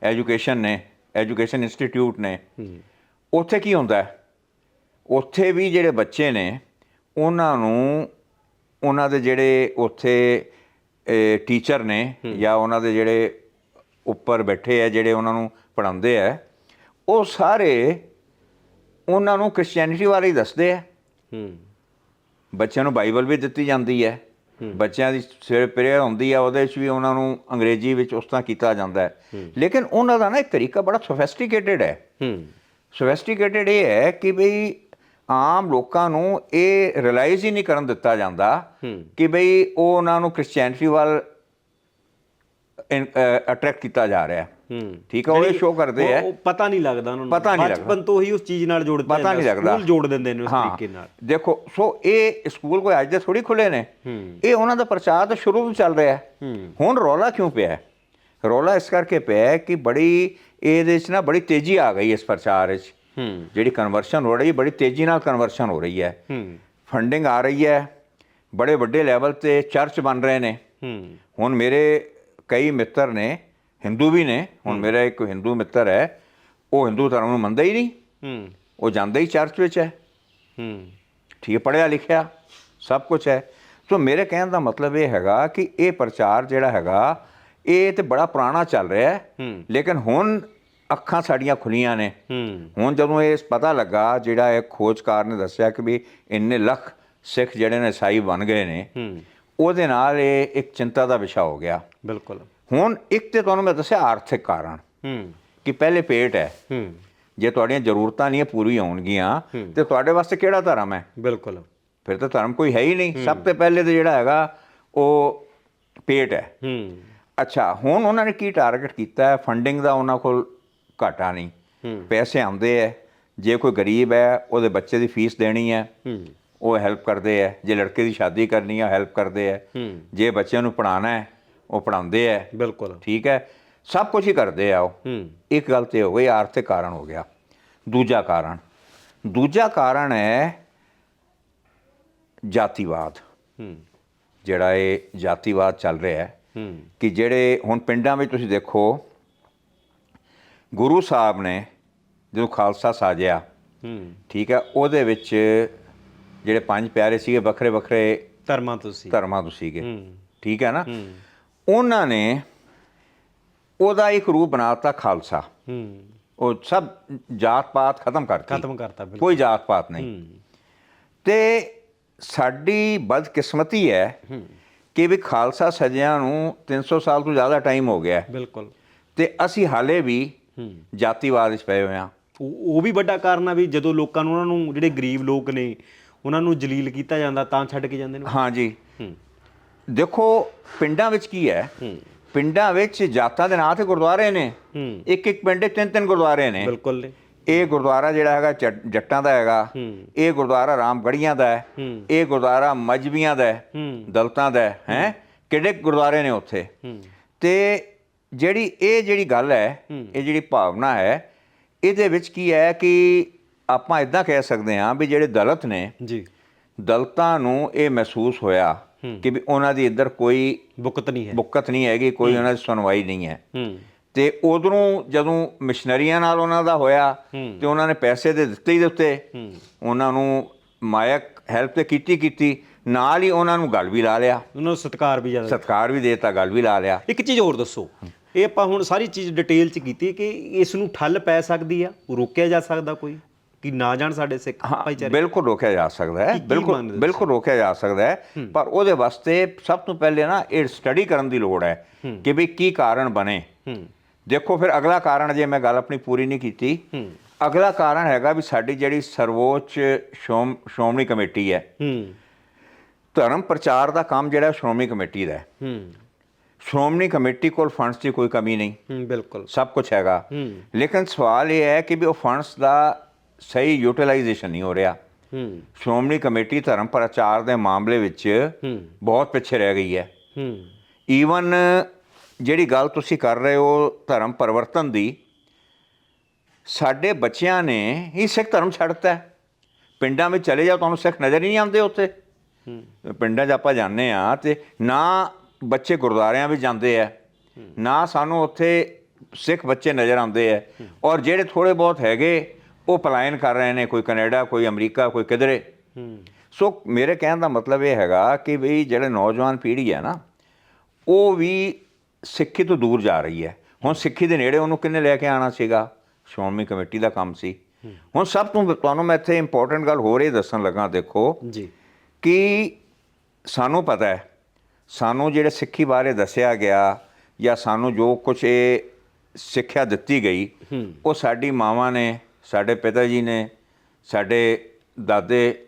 ਐਜੂਕੇਸ਼ਨ ਨੇ ਐਜੂਕੇਸ਼ਨ ਇੰਸਟੀਚਿਊਟ ਨੇ ਉੱਥੇ ਕੀ ਹੁੰਦਾ? ਹੈ ਉੱਥੇ ਵੀ ਜਿਹੜੇ ਬੱਚੇ ਨੇ ਉਹਨਾਂ ਨੂੰ ਉਹਨਾਂ ਦੇ ਜਿਹੜੇ ਉੱਥੇ ਟੀਚਰ ਨੇ ਜਾਂ ਉਹਨਾਂ ਦੇ ਜਿਹੜੇ ਉੱਪਰ ਬੈਠੇ ਆ ਜਿਹੜੇ ਉਹਨਾਂ ਨੂੰ ਪੜਾਉਂਦੇ ਆ ਉਹ ਸਾਰੇ ਉਹਨਾਂ ਨੂੰ ਕ੍ਰਿਸਚੀਅਨਿਟੀ ਬਾਰੇ ਦੱਸਦੇ ਆ। ਹੂੰ। ਬੱਚਿਆਂ ਨੂੰ ਬਾਈਬਲ ਵੀ ਦਿੱਤੀ ਜਾਂਦੀ ਹੈ। ਬੱਚਿਆਂ ਦੀ ਸਵੇਰੇ ਪ੍ਰੇਅਰ ਹੁੰਦੀ ਹੈ ਉਹਦੇ ਵਿੱਚ ਵੀ ਉਹਨਾਂ ਨੂੰ ਅੰਗਰੇਜ਼ੀ ਵਿੱਚ ਉਸ ਤਰ੍ਹਾਂ ਕੀਤਾ ਜਾਂਦਾ ਹੈ। ਲੇਕਿਨ ਉਹਨਾਂ ਦਾ ਨਾ ਇੱਕ ਤਰੀਕਾ ਬੜਾ ਸੋਫਿਸਟੀਕੇਟਿਡ ਹੈ। ਹੂੰ। ਸੋਫਿਸਟੀਕੇਟਿਡ ਇਹ ਹੈ ਕਿ ਬਈ ਆਮ ਲੋਕਾਂ ਨੂੰ ਇਹ ਰਿਅਲਾਈਜ਼ ਹੀ ਨਹੀਂ ਕਰਨ ਦਿੱਤਾ ਜਾਂਦਾ ਕਿ ਬਈ ਉਹ ਉਹਨਾਂ ਨੂੰ ਕ੍ਰਿਸਚੀਅਨਿਟੀ ਵੱਲ ਅਟਰੈਕਟ ਕੀਤਾ ਜਾ ਰਿਹਾ। ਹੈ। ਠੀਕ ਹੈ ਉਹ ਸ਼ੋਅ ਕਰਦੇ ਆ। ਉਹ ਪਤਾ ਨਹੀਂ ਲੱਗਦਾ ਉਹਨਾਂ ਨੂੰ। ਪਤਾ ਨਹੀਂ ਲੱਗਦਾ। ਬਚਪਨ ਤੋਂ ਹੀ ਉਸ ਚੀਜ਼ ਨਾਲ ਜੋੜ ਪਤਾ ਨਹੀਂ ਲੱਗਦਾ। ਸਕੂਲ ਜੋੜ ਦਿੰਦੇ ਨੇ ਉਸ। ਤਰੀਕੇ ਨਾਲ। ਦੇਖੋ ਸੋ ਇਹ ਸਕੂਲ ਕੋਈ ਅੱਜ ਦੇ ਥੋੜੀ ਖੁੱਲੇ ਨੇ। ਇਹ ਉਹਨਾਂ ਦਾ ਪ੍ਰਚਾਰ ਤਾਂ ਸ਼ੁਰੂ ਤੋਂ ਚੱਲ ਰਿਹਾ। ਹੈ। ਹੁਣ ਰੌਲਾ ਕਿਉਂ ਪਿਆ? ਹੈ ਰੌਲਾ ਇਸ ਕਰਕੇ ਪਿਆ ਹੈ ਕਿ ਬੜੀ ਇਹਦੇ ਵਿੱਚ ਨਾ ਬੜੀ ਤੇਜ਼ੀ ਆ ਗਈ ਇਸ ਪ੍ਰਚਾਰ ਵਿੱਚ। ਜਿਹੜੀ ਕਨਵਰਸ਼ਨ ਹੋ ਰਹੀ ਹੈ ਬੜੀ ਤੇਜ਼ੀ ਨਾਲ ਕਨਵਰਸ਼ਨ ਹੋ ਰਹੀ ਹੈ। ਫੰਡਿੰਗ ਆ ਰਹੀ ਹੈ। ਬੜੇ ਵੱਡੇ ਲੈਵਲ ਤੇ ਚਰਚ ਬਣ ਰਹੇ ਨੇ। ਹੁਣ ਮੇਰੇ ਕਈ ਮਿੱਤਰ ਨੇ ਹਿੰਦੂ ਵੀ ਨੇ ਹੁਣ ਮੇਰਾ ਇੱਕ ਹਿੰਦੂ ਮਿੱਤਰ ਹੈ ਉਹ ਹਿੰਦੂ ਧਰਮ ਨੂੰ ਮੰਨਦਾ ਹੀ ਨਹੀਂ। ਹੂੰ। ਉਹ ਜਾਂਦਾ ਹੀ ਚਰਚ ਵਿੱਚ ਹੈ। ਹੂੰ। ਠੀਕ ਹੈ ਪੜ੍ਹਿਆ ਲਿਖਿਆ ਸਭ ਕੁਝ ਹੈ। ਸੋ ਮੇਰੇ ਕਹਿਣ ਦਾ ਮਤਲਬ ਇਹ ਹੈਗਾ ਕਿ ਇਹ ਪ੍ਰਚਾਰ ਜਿਹੜਾ ਹੈਗਾ ਇਹ ਤੇ ਬੜਾ ਪੁਰਾਣਾ ਚੱਲ ਰਿਹਾ ਹੈ। ਲੇਕਿਨ ਹੁਣ ਅੱਖਾਂ ਸਾਡੀਆਂ ਖੁੱਲੀਆਂ ਨੇ। ਹੁਣ ਜਦੋਂ ਇਹ ਪਤਾ ਲੱਗਾ ਜਿਹੜਾ ਇਹ ਖੋਜਕਾਰ ਨੇ ਦੱਸਿਆ ਕਿ ਵੀ ਇੰਨੇ ਲੱਖ ਸਿੱਖ ਜਿਹੜੇ ਨੇ ਈਸਾਈ ਬਣ ਗਏ ਨੇ ਉਹਦੇ ਨਾਲ ਇਹ ਇੱਕ ਚਿੰਤਾ ਦਾ ਵਿਸ਼ਾ ਹੋ ਗਿਆ। ਬਿਲਕੁਲ। ਹੁਣ ਇੱਕ ਤੇ ਤੁਹਾਨੂੰ ਮੈਂ ਦੱਸਿਆ ਆਰਥਿਕ ਕਾਰਨ ਹੂੰ। ਕਿ ਪਹਿਲੇ ਪੇਟ ਹੈ। ਹੂੰ। ਜੇ ਤੁਹਾਡੀਆਂ ਜ਼ਰੂਰਤਾਂ ਨਹੀਂ ਪੂਰੀਆਂ ਹੋਣਗੀਆਂ ਤੇ ਤੁਹਾਡੇ ਵਾਸਤੇ ਕਿਹੜਾ ਧਰਮ ਹੈ? ਬਿਲਕੁਲ। ਫਿਰ ਤਾਂ ਧਰਮ ਕੋਈ ਹੈ ਹੀ ਨਹੀਂ। ਸਭ ਤੋਂ ਪਹਿਲੇ ਤੇ ਜਿਹੜਾ ਹੈਗਾ ਉਹ ਪੇਟ ਹੈ। ਹੂੰ। ਅੱਛਾ ਹੁਣ ਉਹਨਾਂ ਨੇ ਕੀ ਟਾਰਗੇਟ ਕੀਤਾ ਹੈ? ਫੰਡਿੰਗ ਦਾ ਉਹਨਾਂ ਕੋਲ ਘਾਟਾ ਨਹੀਂ। ਪੈਸੇ ਆਉਂਦੇ ਹੈ। ਜੇ ਕੋਈ ਗਰੀਬ ਹੈ ਉਹਦੇ ਬੱਚੇ ਦੀ ਫੀਸ ਦੇਣੀ ਹੈ। ਉਹ ਹੈਲਪ ਕਰਦੇ ਹੈ। ਜੇ ਲੜਕੇ ਦੀ ਸ਼ਾਦੀ ਕਰਨੀ ਹੈ ਹੈਲਪ ਕਰਦੇ ਹੂੰ। ਜੇ ਬੱਚਿਆਂ ਨੂੰ ਪੜਾਉਣਾ ਹੈ ਉਹ ਪੜਾਉਂਦੇ ਹੈ ਬਿਲਕੁਲ। ਠੀਕ ਹੈ ਸਭ ਕੁਝ ਹੀ ਕਰਦੇ ਆ ਉਹ। ਹੂੰ। ਇੱਕ ਗੱਲ ਤੇ ਹੋ ਗਈ ਆਰਥਿਕ ਕਾਰਨ ਹੋ ਗਿਆ। ਦੂਜਾ ਕਾਰਨ। ਦੂਜਾ ਕਾਰਨ ਹੈ ਜਾਤੀਵਾਦ। ਹੂੰ। ਜਿਹੜਾ ਇਹ ਜਾਤੀਵਾਦ ਚੱਲ ਰਿਹਾ ਹੈ ਹੂੰ। ਕਿ ਜਿਹੜੇ ਹੁਣ ਪਿੰਡਾਂ ਵਿੱਚ ਤੁਸੀਂ ਦੇਖੋ ਗੁਰੂ ਸਾਹਿਬ ਨੇ ਜਦੋਂ ਖਾਲਸਾ ਸਾਜਿਆ ਹੂੰ। ਠੀਕ ਹੈ ਉਹਦੇ ਵਿੱਚ ਜਿਹੜੇ ਪੰਜ ਪਿਆਰੇ ਸੀਗੇ ਵੱਖਰੇ ਵੱਖਰੇ ਧਰਮਾਂ ਤੁਸੀਂ ਧਰਮਾਂ ਤੋਂ ਸੀਗੇ। ਠੀਕ ਹੈ ਨਾ? ਉਹਨਾਂ ਨੇ ਉਹਦਾ ਇੱਕ ਰੂਪ ਬਣਾਤਾ ਖਾਲਸਾ। ਹੂੰ। ਉਹ ਸਭ ਜਾਤ ਪਾਤ ਖਤਮ ਕਰਤੀ। ਖਤਮ ਕਰਤਾ ਬਿਲਕੁਲ। ਕੋਈ ਜਾਤ ਪਾਤ ਨਹੀਂ। ਤੇ ਸਾਡੀ ਬਦਕਿਸਮਤੀ ਹੈ ਕਿ ਵੀ ਖਾਲਸਾ ਸਜਿਆਂ ਨੂੰ 300 ਸਾਲ ਤੋਂ ਜ਼ਿਆਦਾ ਟਾਈਮ ਹੋ ਗਿਆ। ਬਿਲਕੁਲ। ਤੇ ਅਸੀਂ ਹਾਲੇ ਵੀ ਹੂੰ। ਜਾਤੀਵਾਦ ਵਿੱਚ ਪਏ ਹੋਏ ਹਾਂ। ਉਹ ਵੀ ਵੱਡਾ ਕਾਰਨ ਆ ਵੀ ਜਦੋਂ ਲੋਕਾਂ ਨੂੰ ਉਹਨਾਂ ਨੂੰ ਜਿਹੜੇ ਗਰੀਬ ਲੋਕ ਨੇ ਉਹਨਾਂ ਨੂੰ ਜਲੀਲ ਕੀਤਾ ਜਾਂਦਾ ਤਾਂ ਛੱਡ ਕੇ ਜਾਂਦੇ ਨੇ। ਹਾਂਜੀ ਹੂੰ। ਦੇਖੋ ਪਿੰਡਾਂ ਵਿੱਚ ਕੀ ਹੈ? ਪਿੰਡਾਂ ਵਿੱਚ ਜਾਤਾਂ ਦੇ ਨਾਂ ਤੇ ਗੁਰਦੁਆਰੇ ਨੇ। ਇੱਕ ਇੱਕ ਪਿੰਡ 'ਚ ਤਿੰਨ ਤਿੰਨ ਗੁਰਦੁਆਰੇ ਨੇ। ਬਿਲਕੁਲ। ਨੇ ਇਹ ਗੁਰਦੁਆਰਾ ਜਿਹੜਾ ਹੈਗਾ ਜੱਟ- ਦਾ ਹੈਗਾ। ਇਹ ਗੁਰਦੁਆਰਾ ਰਾਮਗੜੀਆਂ ਦਾ ਹੈ। ਇਹ ਗੁਰਦੁਆਰਾ ਮਜਬੀਆਂ ਦਾ ਹੈ। ਦਲਤਾਂ ਦਾ ਹੈ ਹੈਂ? ਕਿਹੜੇ ਗੁਰਦੁਆਰੇ ਨੇ ਉੱਥੇ? ਤੇ ਜਿਹੜੀ ਇਹ ਜਿਹੜੀ ਗੱਲ ਹੈ ਇਹ ਜਿਹੜੀ ਭਾਵਨਾ ਹੈ ਇਹਦੇ ਵਿੱਚ ਕੀ ਹੈ ਕਿ ਆਪਾਂ ਇਦਾਂ ਕਹਿ ਸਕਦੇ ਹਾਂ ਵੀ ਜਿਹੜੇ ਦਲਿਤ ਨੇ ਜੀ। ਦਲਤਾਂ ਨੂੰ ਇਹ ਮਹਿਸੂਸ ਹੋਇਆ। ਕਿ ਵੀ ਉਹਨਾਂ ਦੀ ਇੱਧਰ ਕੋਈ ਬੁਕਤ ਨਹੀਂ ਹੈ। ਬੁੱਕਤ ਨਹੀਂ ਹੈਗੀ ਕੋਈ ਉਹਨਾਂ ਦੀ ਸੁਣਵਾਈ ਨਹੀਂ ਹੈ। ਤੇ ਉਧਰੋਂ ਜਦੋਂ ਮਿਸ਼ਨਰੀਆਂ ਨਾਲ ਉਹਨਾਂ ਦਾ ਹੋਇਆ ਤੇ ਉਹਨਾਂ ਨੇ ਪੈਸੇ ਦੇ ਦਿੱਤੇ ਹੀ ਦਿੱਤੇ। ਉਹਨਾਂ ਨੂੰ ਮਾਇਕ ਹੈਲਪ ਤੇ ਕੀਤੀ ਕੀਤੀ ਨਾਲ ਹੀ ਉਹਨਾਂ ਨੂੰ ਗੱਲ ਵੀ ਲਾ ਲਿਆ। ਉਹਨਾਂ ਨੂੰ ਸਤਿਕਾਰ ਵੀ ਜ਼ਿਆਦਾ ਸਤਕਾਰ ਵੀ ਦੇਤਾ ਗੱਲ ਵੀ ਲਾ ਲਿਆ। ਇੱਕ ਚੀਜ਼ ਹੋਰ ਦੱਸੋ। ਇਹ ਆਪਾਂ ਹੁਣ ਸਾਰੀ ਚੀਜ਼ ਡਿਟੇਲ ਚ ਕੀਤੀ ਕਿ ਇਸ ਨੂੰ ਠੱਲ ਪੈ ਸਕਦੀ ਆ ਰੋਕਿਆ ਜਾ ਸਕਦਾ ਕੋਈ? ਕਿ ਨਾ ਜਾਣ ਸਾਡੇ ਸਿੱਖ ਭਾਈਚਾਰੇ। ਬਿਲਕੁਲ ਰੋਕਿਆ ਜਾ ਸਕਦਾ ਹੈ। ਬਿਲਕੁਲ ਬਿਲਕੁਲ ਰੋਕਿਆ ਜਾ ਸਕਦਾ ਹੈ। ਪਰ ਉਹਦੇ ਵਾਸਤੇ ਸਭ ਤੋਂ ਪਹਿਲੇ ਨਾ ਇਹ ਸਟੱਡੀ ਕਰਨ ਦੀ ਲੋੜ ਹੈ ਕਿ ਵੀ ਕੀ ਕਾਰਨ ਬਣੇ। ਦੇਖੋ ਫਿਰ ਅਗਲਾ ਕਾਰਨ ਜੇ ਮੈਂ ਗੱਲ ਆਪਣੀ ਪੂਰੀ ਨਹੀਂ ਕੀਤੀ ਅਗਲਾ ਕਾਰਨ ਹੈਗਾ ਵੀ ਸਾਡੀ ਜਿਹੜੀ ਸਰਵੋੱਚ ਸ਼ੋਮ ਸ਼੍ਰੋਮਣੀ ਕਮੇਟੀ ਹੈ। ਧਰਮ ਪ੍ਰਚਾਰ ਦਾ ਕੰਮ ਜਿਹੜਾ ਸ਼੍ਰੋਮਣੀ ਕਮੇਟੀ ਦਾ ਹੈ। ਸ਼੍ਰੋਮਣੀ ਕਮੇਟੀ ਕੋਲ ਫੰਡਸ ਦੀ ਕੋਈ ਕਮੀ ਨਹੀਂ। ਬਿਲਕੁਲ। ਸਭ ਕੁਝ ਹੈਗਾ। ਲੇਕਿਨ ਸਵਾਲ ਇਹ ਹੈ ਕਿ ਵੀ ਉਹ ਫੰਡਸ ਦਾ ਸਹੀ ਯੂਟਿਲਾਈਜੇਸ਼ਨ ਨਹੀਂ ਹੋ ਰਿਹਾ। ਹੂੰ। ਸ਼੍ਰੋਮਣੀ ਕਮੇਟੀ ਧਰਮ ਪ੍ਰਚਾਰ ਦੇ ਮਾਮਲੇ ਵਿੱਚ ਹੂੰ। ਬਹੁਤ ਪਿੱਛੇ ਰਹਿ ਗਈ ਹੈ। ਹੂੰ। ਈਵਨ ਜਿਹੜੀ ਗੱਲ ਤੁਸੀਂ ਕਰ ਰਹੇ ਹੋ ਧਰਮ ਪਰਿਵਰਤਨ ਦੀ ਸਾਡੇ ਬੱਚਿਆਂ ਨੇ ਹੀ ਸਿੱਖ ਧਰਮ ਛੱਡਤਾ ਹੈ। ਪਿੰਡਾਂ ਵਿੱਚ ਚਲੇ ਜਾਓ ਤੁਹਾਨੂੰ ਸਿੱਖ ਨਜ਼ਰ ਹੀ ਨਹੀਂ ਆਉਂਦੇ ਉੱਥੇ। ਪਿੰਡਾਂ 'ਚ ਆਪਾਂ ਜਾਂਦੇ ਆ ਤੇ ਨਾ ਬੱਚੇ ਗੁਰਦੁਆਰਿਆਂ ਵਿੱਚ ਜਾਂਦੇ ਆ ਨਾ ਸਾਨੂੰ ਉੱਥੇ ਸਿੱਖ ਬੱਚੇ ਨਜ਼ਰ ਆਉਂਦੇ ਆ ਔਰ ਜਿਹੜੇ ਥੋੜੇ ਬਹੁਤ ਹੈਗੇ ਉਹ ਪਲਾਇਨ ਕਰ ਰਹੇ ਨੇ ਕੋਈ ਕੈਨੇਡਾ ਕੋਈ ਅਮਰੀਕਾ ਕੋਈ ਕਿਧਰੇ। ਸੋ ਮੇਰੇ ਕਹਿਣ ਦਾ ਮਤਲਬ ਇਹ ਹੈਗਾ ਕਿ ਵੀ ਜਿਹੜੇ ਨੌਜਵਾਨ ਪੀੜ੍ਹੀ ਹੈ ਨਾ ਉਹ ਵੀ ਸਿੱਖੀ ਤੋਂ ਦੂਰ ਜਾ ਰਹੀ ਹੈ। ਹੁਣ ਸਿੱਖੀ ਦੇ ਨੇੜੇ ਉਹਨੂੰ ਕਿੰਨੇ ਲੈ ਕੇ ਆਣਾ ਸੀਗਾ? ਸ਼੍ਰੋਮਣੀ ਕਮੇਟੀ ਦਾ ਕੰਮ ਸੀ। ਹੁਣ ਸਭ ਤੋਂ ਤੁਹਾਨੂੰ ਮੈਂ ਇੱਥੇ ਇੰਪੋਰਟੈਂਟ ਗੱਲ ਹੋਰ ਇਹ ਦੱਸਣ ਲੱਗਾ ਦੇਖੋ ਜੀ। ਕਿ ਸਾਨੂੰ ਪਤਾ ਹੈ ਸਾਨੂੰ ਜਿਹੜੇ ਸਿੱਖੀ ਬਾਰੇ ਦੱਸਿਆ ਗਿਆ ਜਾਂ ਸਾਨੂੰ ਜੋ ਕੁਝ ਇਹ ਸਿੱਖਿਆ ਦਿੱਤੀ ਗਈ ਉਹ ਸਾਡੀ ਮਾਵਾਂ ਨੇ ਸਾਡੇ ਪਿਤਾ ਜੀ ਨੇ ਸਾਡੇ ਦਾਦੇ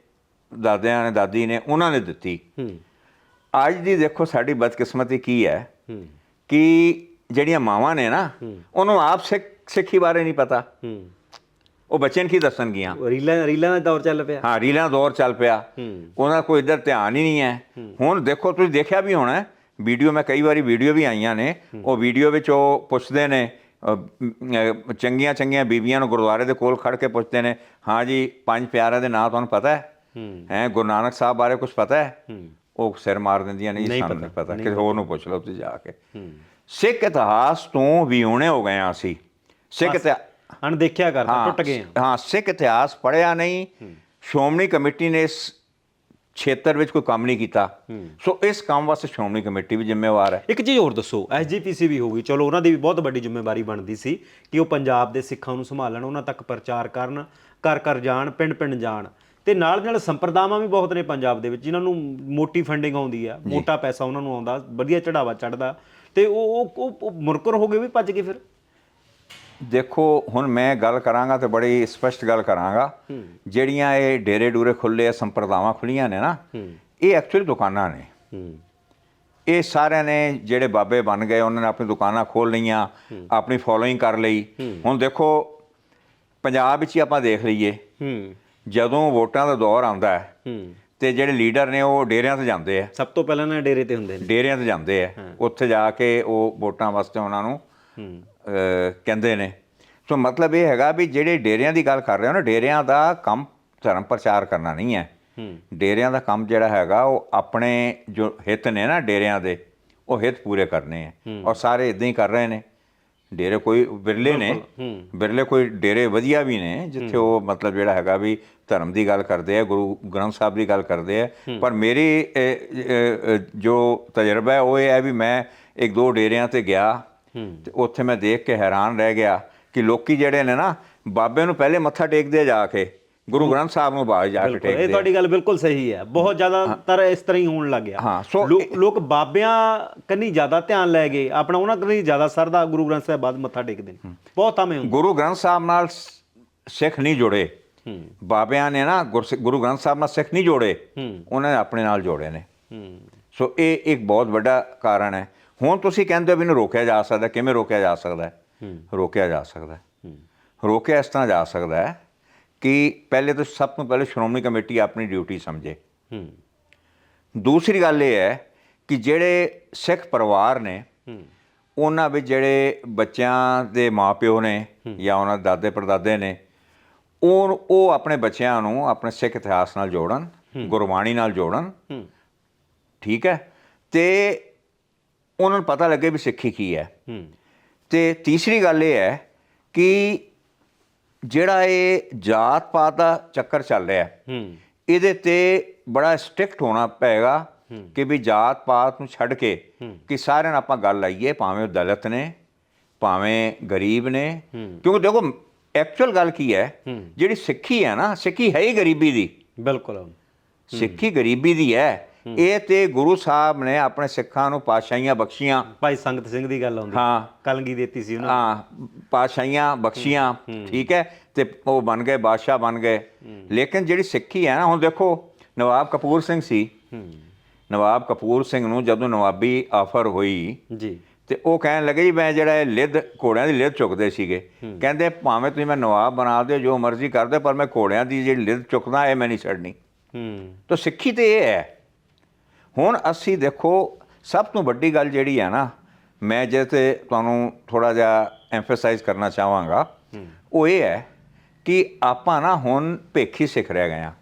ਦਾਦਿਆਂ ਨੇ ਦਾਦੀ ਨੇ ਉਹਨਾਂ ਨੇ ਦਿੱਤੀ। ਹੂੰ। ਅੱਜ ਦੀ ਦੇਖੋ ਸਾਡੀ ਬਦਕਿਸਮਤੀ ਕੀ ਹੈ? ਹੂੰ। ਕਿ ਜਿਹੜੀਆਂ ਮਾਵਾਂ ਨੇ ਨਾ ਉਹਨੂੰ ਆਪ ਸਿੱਖ ਬਾਰੇ ਨਹੀਂ ਪਤਾ। ਉਹ ਬੱਚਿਆਂ ਨੂੰ ਕੀ ਦੱਸਣਗੀਆਂ? ਰੀਲਾਂ ਰੀਲਾਂ ਦਾ ਦੌਰ ਚੱਲ ਪਿਆ। ਹਾਂ ਰੀਲਾਂ ਦਾ ਦੌਰ ਚੱਲ ਪਿਆ। ਉਹਨਾਂ ਕੋਈ ਇੱਧਰ ਧਿਆਨ ਹੀ ਨਹੀਂ ਹੈ। ਹੁਣ ਦੇਖੋ ਤੁਸੀਂ ਦੇਖਿਆ ਵੀ ਹੋਣਾ ਵੀਡੀਓ ਮੈਂ ਕਈ ਵਾਰੀ ਵੀਡੀਓ ਵੀ ਆਈਆਂ ਨੇ। ਉਹ ਵੀਡੀਓ ਵਿੱਚ ਉਹ ਪੁੱਛਦੇ ਨੇ ਚੰਗੀਆਂ ਚੰਗੀਆਂ ਬੀਬੀਆਂ ਨੂੰ ਗੁਰਦੁਆਰੇ ਦੇ ਕੋਲ ਖੜ ਕੇ ਪੁੱਛਦੇ ਨੇ ਹਾਂ ਜੀ ਪੰਜ ਪਿਆਰਿਆਂ ਦੇ ਨਾਂ ਤੁਹਾਨੂੰ ਪਤਾ ਹੈ? ਹੂੰ। ਗੁਰੂ ਨਾਨਕ ਸਾਹਿਬ ਬਾਰੇ ਕੁਝ ਪਤਾ ਹੈ? ਉਹ ਸਿਰ ਮਾਰ ਦਿੰਦੀਆਂ ਨਹੀਂ ਸਾਨੂੰ ਪਤਾ, ਨਹੀਂ ਪਤਾ। ਕਿਸੇ ਹੋਰ ਨੂੰ ਪੁੱਛ ਲਓ ਤੁਸੀਂ ਜਾ ਕੇ। ਸਿੱਖ ਇਤਿਹਾਸ ਤੋਂ ਵਿਉਣੇ ਹੋ ਗਏ ਹਾਂ ਅਸੀਂ। ਸਿੱਖ ਇਤਿਹਾਸ ਅਣਦੇਖਿਆ ਕਰਦਾ ਟੁੱਟ ਗਏ ਆ ਹਾਂ ਸਿੱਖ ਇਤਿਹਾਸ ਪੜਿਆ ਨਹੀਂ। ਸ਼੍ਰੋਮਣੀ ਕਮੇਟੀ ਨੇ ਇਸ ਖੇਤਰ ਵਿੱਚ ਕੋਈ ਕੰਮ ਨਹੀਂ ਕੀਤਾ। ਸੋ ਇਸ ਕੰਮ ਵਾਸਤੇ ਸ਼੍ਰੋਮਣੀ ਕਮੇਟੀ ਵੀ ਜ਼ਿੰਮੇਵਾਰ ਹੈ। ਇੱਕ ਚੀਜ਼ ਹੋਰ ਦੱਸੋ ਐਸਜੀਪੀਸੀ ਵੀ ਹੋਊਗੀ। ਚਲੋ ਉਹਨਾਂ ਦੀ ਵੀ ਬਹੁਤ ਵੱਡੀ ਜ਼ਿੰਮੇਵਾਰੀ ਬਣਦੀ ਸੀ ਕਿ ਉਹ ਪੰਜਾਬ ਦੇ ਸਿੱਖਾਂ ਨੂੰ ਸੰਭਾਲਣ ਉਹਨਾਂ ਤੱਕ ਪ੍ਰਚਾਰ ਕਰਨ ਘਰ ਘਰ ਜਾਣ ਪਿੰਡ ਪਿੰਡ ਜਾਣ। ਤੇ ਨਾਲ ਨਾਲ ਸੰਪਰਦਾਵਾਂ ਵੀ ਬਹੁਤ ਨੇ ਪੰਜਾਬ ਦੇ ਵਿੱਚ ਜਿਨ੍ਹਾਂ ਨੂੰ ਮੋਟੀ ਫੰਡਿੰਗ ਆਉਂਦੀ ਆ ਮੋਟਾ ਪੈਸਾ ਉਹਨਾਂ ਨੂੰ ਆਉਂਦਾ ਵਧੀਆ ਚੜਾਵਾ ਚੜਦਾ ਤੇ ਉਹ ਉਹ- ਮੁਰਕਰ ਹੋ ਗਏ ਵੀ ਭੱਜ ਗਏ ਫਿਰ। ਦੇਖੋ ਹੁਣ ਮੈਂ ਗੱਲ ਕਰਾਂਗਾ ਤੇ ਬੜੀ ਸਪਸ਼ਟ ਗੱਲ ਕਰਾਂਗਾ। ਜਿਹੜੀਆਂ ਇਹ ਡੇਰੇ ਡੂਰੇ ਖੁੱਲੇ ਆ ਸੰਪਰਦਾਵਾਂ ਖੁੱਲੀਆਂ ਨੇ ਨਾ ਇਹ ਐਕਚੁਅਲੀ ਦੁਕਾਨਾਂ ਨੇ। ਇਹ ਸਾਰਿਆਂ ਨੇ ਜਿਹੜੇ ਬਾਬੇ ਬਣ ਗਏ ਉਹਨਾਂ ਨੇ ਆਪਣੀ ਦੁਕਾਨਾਂ ਖੋਲ ਲਈਆਂ ਆਪਣੀ ਫੋਲੋਇੰਗ ਕਰ ਲਈ। ਹੁਣ ਦੇਖੋ ਪੰਜਾਬ ਵਿੱਚ ਹੀ ਆਪਾਂ ਦੇਖ ਲਈਏ। ਜਦੋਂ ਵੋਟਾਂ ਦਾ ਦੌਰ ਆਉਂਦਾ ਹੈ ਤੇ ਜਿਹੜੇ ਲੀਡਰ ਨੇ ਉਹ ਡੇਰਿਆਂ ਤੇ ਜਾਂਦੇ ਆ। ਸਭ ਤੋਂ ਪਹਿਲਾਂ ਨਾ ਡੇਰੇ ਤੇ ਹੁੰਦੇ ਨੇ। ਡੇਰਿਆਂ ਤੇ ਜਾਂਦੇ ਆ। ਉੱਥੇ ਜਾ ਕੇ ਉਹ ਵੋਟਾਂ ਵਾਸਤੇ ਉਹਨਾਂ ਨੂੰ ਕਹਿੰਦੇ ਨੇ। ਸੋ ਮਤਲਬ ਇਹ ਹੈਗਾ ਵੀ ਜਿਹੜੇ ਡੇਰਿਆਂ ਦੀ ਗੱਲ ਕਰ ਰਹੇ ਹੋ ਨਾ ਡੇਰਿਆਂ ਦਾ ਕੰਮ ਧਰਮ ਪ੍ਰਚਾਰ ਕਰਨਾ ਨਹੀਂ ਹੈ। ਡੇਰਿਆਂ ਦਾ ਕੰਮ ਜਿਹੜਾ ਹੈਗਾ ਉਹ ਆਪਣੇ ਜੋ ਹਿੱਤ ਨੇ ਨਾ ਡੇਰਿਆਂ ਦੇ ਉਹ ਹਿੱਤ ਪੂਰੇ ਕਰਨੇ ਆ ਔਰ ਸਾਰੇ ਇਦਾਂ ਹੀ ਕਰ ਰਹੇ ਨੇ। ਡੇਰੇ ਕੋਈ ਬਿਰਲੇ ਨੇ ਬਿਰਲੇ ਕੋਈ ਡੇਰੇ ਵਧੀਆ ਵੀ ਨੇ ਜਿੱਥੇ ਉਹ ਮਤਲਬ ਜਿਹੜਾ ਹੈਗਾ ਵੀ ਧਰਮ ਦੀ ਗੱਲ ਕਰਦੇ ਆ ਗੁਰੂ ਗ੍ਰੰਥ ਸਾਹਿਬ ਦੀ ਗੱਲ ਕਰਦੇ ਆ ਪਰ ਮੇਰੀ ਜੋ ਤਜਰਬਾ ਹੈ ਉਹ ਇਹ ਹੈ ਵੀ ਮੈਂ ਇੱਕ ਦੋ ਡੇਰਿਆਂ ਤੇ ਗਿਆ। ਤੇ ਉੱਥੇ ਮੈਂ ਦੇਖ ਕੇ ਹੈਰਾਨ ਰਹਿ ਗਿਆ ਕਿ ਲੋਕੀ ਜਿਹੜੇ ਨੇ ਨਾ ਬਾਬੇ ਨੂੰ ਪਹਿਲੇ ਮੱਥਾ ਟੇਕਦੇ ਜਾ ਕੇ ਗੁਰੂ ਗ੍ਰੰਥ ਸਾਹਿਬ ਨੂੰ ਬਾਅਦ ਜਾ ਕੇ ਇਹ ਟੇਕਦੇ ਆ। ਤੁਹਾਡੀ ਗੱਲ ਬਿਲਕੁਲ ਸਹੀ ਹੈ। ਬਹੁਤ ਜ਼ਿਆਦਾਤਰ ਇਸ ਤਰ੍ਹਾਂ ਹੀ ਹੋਣ ਲੱਗ ਗਿਆ। ਹਾਂ, ਸੋ ਲੋ- ਲੋਕ ਬਾਬਿਆਂ ਕੰਨੀ ਜ਼ਿਆਦਾ ਧਿਆਨ ਲੈ ਗਏ। ਆਪਣਾ ਉਹਨਾਂ ਕੰਨੀ ਜ਼ਿਆਦਾ ਸਰਦਾ ਗੁਰੂ ਗ੍ਰੰਥ ਸਾਹਿਬ ਬਾਅਦ ਮੱਥਾ ਟੇਕਦੇ ਨੇ। ਬਹੁਤ ਥਾਵੇਂ ਗੁਰੂ ਗ੍ਰੰਥ ਸਾਹਿਬ ਨਾਲ ਸਿੱਖ ਨਹੀਂ ਜੁੜੇ। ਬਾਬਿਆਂ ਨੇ ਨਾ ਗੁਰੂ ਗ੍ਰੰਥ ਸਾਹਿਬ ਨਾਲ ਸਿੱਖ ਨਹੀਂ ਜੋੜੇ। ਉਹਨਾਂ ਨੇ ਆਪਣੇ ਨਾਲ ਜੋੜੇ ਨੇ। ਸੋ ਇਹ ਇੱਕ ਬਹੁਤ ਵੱਡਾ ਕਾਰਨ ਹੈ। ਹੁਣ ਤੁਸੀਂ ਕਹਿੰਦੇ ਹੋ ਵੀ ਇਹਨੂੰ ਰੋਕਿਆ ਜਾ ਸਕਦਾ ਕਿਵੇਂ ਰੋਕਿਆ ਜਾ ਸਕਦਾ ਰੋਕਿਆ ਜਾ ਸਕਦਾ ਰੋਕਿਆ ਇਸ ਤਰ੍ਹਾਂ ਜਾ ਸਕਦਾ ਹੈ ਕਿ ਪਹਿਲੇ ਤਾਂ ਸਭ ਤੋਂ ਪਹਿਲੇ ਸ਼੍ਰੋਮਣੀ ਕਮੇਟੀ ਆਪਣੀ ਡਿਊਟੀ ਸਮਝੇ। ਹੂੰ। ਦੂਸਰੀ ਗੱਲ ਇਹ ਹੈ ਕਿ ਜਿਹੜੇ ਸਿੱਖ ਪਰਿਵਾਰ ਨੇ ਹੂੰ। ਉਹਨਾਂ ਵਿੱਚ ਜਿਹੜੇ ਬੱਚਿਆਂ ਦੇ ਮਾਪਿਓ ਨੇ ਜਾਂ ਉਹਨਾਂ ਦੇ ਦਾਦੇ ਪੜਦਾਦੇ ਨੇ ਉਹ ਉਹ ਆਪਣੇ ਬੱਚਿਆਂ ਨੂੰ ਆਪਣੇ ਸਿੱਖ ਇਤਿਹਾਸ ਨਾਲ ਜੋੜਨ ਗੁਰਬਾਣੀ ਨਾਲ ਜੋੜਨ। ਠੀਕ ਹੈ? ਤੇ ਉਹਨਾਂ ਨੂੰ ਪਤਾ ਲੱਗੇ ਵੀ ਸਿੱਖੀ ਕੀ ਹੈ। ਤੇ ਤੀਸਰੀ ਗੱਲ ਇਹ ਹੈ ਕਿ ਜਿਹੜਾ ਇਹ ਜਾਤ ਪਾਤ ਦਾ ਚੱਕਰ ਚੱਲ ਰਿਹਾ ਹੈ ਹੂੰ। ਇਹਦੇ ਤੇ ਬੜਾ ਸਟ੍ਰਿਕਟ ਹੋਣਾ ਪਏਗਾ ਕਿ ਵੀ ਜਾਤ ਪਾਤ ਨੂੰ ਛੱਡ ਕੇ ਕਿ ਸਾਰਿਆਂ ਨਾਲ ਆਪਾਂ ਗੱਲ ਲਾਈਏ ਭਾਵੇਂ ਉਹ ਦਲਿਤ ਨੇ ਭਾਵੇਂ ਗਰੀਬ ਨੇ। ਕਿਉਂਕਿ ਦੇਖੋ ਐਕਚੁਅਲ ਗੱਲ ਕੀ ਹੈ ਜਿਹੜੀ ਸਿੱਖੀ ਹੈ ਨਾ ਸਿੱਖੀ ਹੈ ਹੀ ਗਰੀਬੀ ਦੀ। ਬਿਲਕੁਲ। ਸਿੱਖੀ ਗਰੀਬੀ ਦੀ ਹੈ। ਇਹ ਤੇ ਗੁਰੂ ਸਾਹਿਬ ਨੇ ਆਪਣੇ ਸਿੱਖਾਂ ਨੂੰ ਪਾਤਸ਼ਾਹੀਆਂ ਬਖਸ਼ੀਆਂ। ਭਾਈ ਸੰਗਤ ਸਿੰਘ ਦੀ ਗੱਲ ਆਉਂਦੀ। ਹਾਂ। ਕਲਗੀ ਦਿੱਤੀ ਸੀ ਉਹਨਾਂ ਹਾਂ ਪਾਤਸ਼ਾਹੀਆਂ ਬਖਸ਼ੀਆਂ ਠੀਕ ਹੈ ਤੇ ਉਹ ਬਣ ਗਏ ਬਾਦਸ਼ਾਹ ਬਣ ਗਏ। ਲੇਕਿਨ ਜਿਹੜੀ ਸਿੱਖੀ ਹੈ ਨਾ ਹੁਣ ਦੇਖੋ ਨਵਾਬ ਕਪੂਰ ਸਿੰਘ ਸੀ। ਨਵਾਬ ਕਪੂਰ ਸਿੰਘ ਨੂੰ ਜਦੋਂ ਨਵਾਬੀ ਆਫਰ ਹੋਈ ਜੀ। ਤੇ ਉਹ ਕਹਿਣ ਲੱਗੇ ਜੀ ਮੈਂ ਜਿਹੜਾ ਇਹ ਲਿੱਦ ਘੋੜਿਆਂ ਦੀ ਲਿੱਦ ਚੁੱਕਦੇ ਸੀਗੇ। ਕਹਿੰਦੇ ਭਾਵੇਂ ਤੁਸੀਂ ਮੈਂ ਨਵਾਬ ਬਣਾ ਦਿਓ ਜੋ ਮਰਜ਼ੀ ਕਰ ਦਿਓ ਪਰ ਮੈਂ ਘੋੜਿਆਂ ਦੀ ਜਿਹੜੀ ਲਿੱਦ ਚੁੱਕਦਾ ਇਹ ਮੈਂ ਨਹੀਂ ਛੱਡਣੀ। ਹੂੰ। ਤਾਂ ਸਿੱਖੀ ਤੇ ਇਹ ਹੈ। ਹੁਣ ਅਸੀਂ ਦੇਖੋ ਸਭ ਤੋਂ ਵੱਡੀ ਗੱਲ ਜਿਹੜੀ ਹੈ ਨਾ ਮੈਂ ਜੇ ਤੇ ਤੁਹਾਨੂੰ ਥੋੜਾ ਜਿਹਾ ਐਮਫਸਾਈਜ਼ ਕਰਨਾ ਚਾਹਾਂਗਾ ਉਹ ਇਹ ਹੈ ਕਿ ਆਪਾਂ ਨਾ ਹੁਣ ਭੇਖੀ ਸਿੱਖ ਰਹਿ ਗਏ ਆ।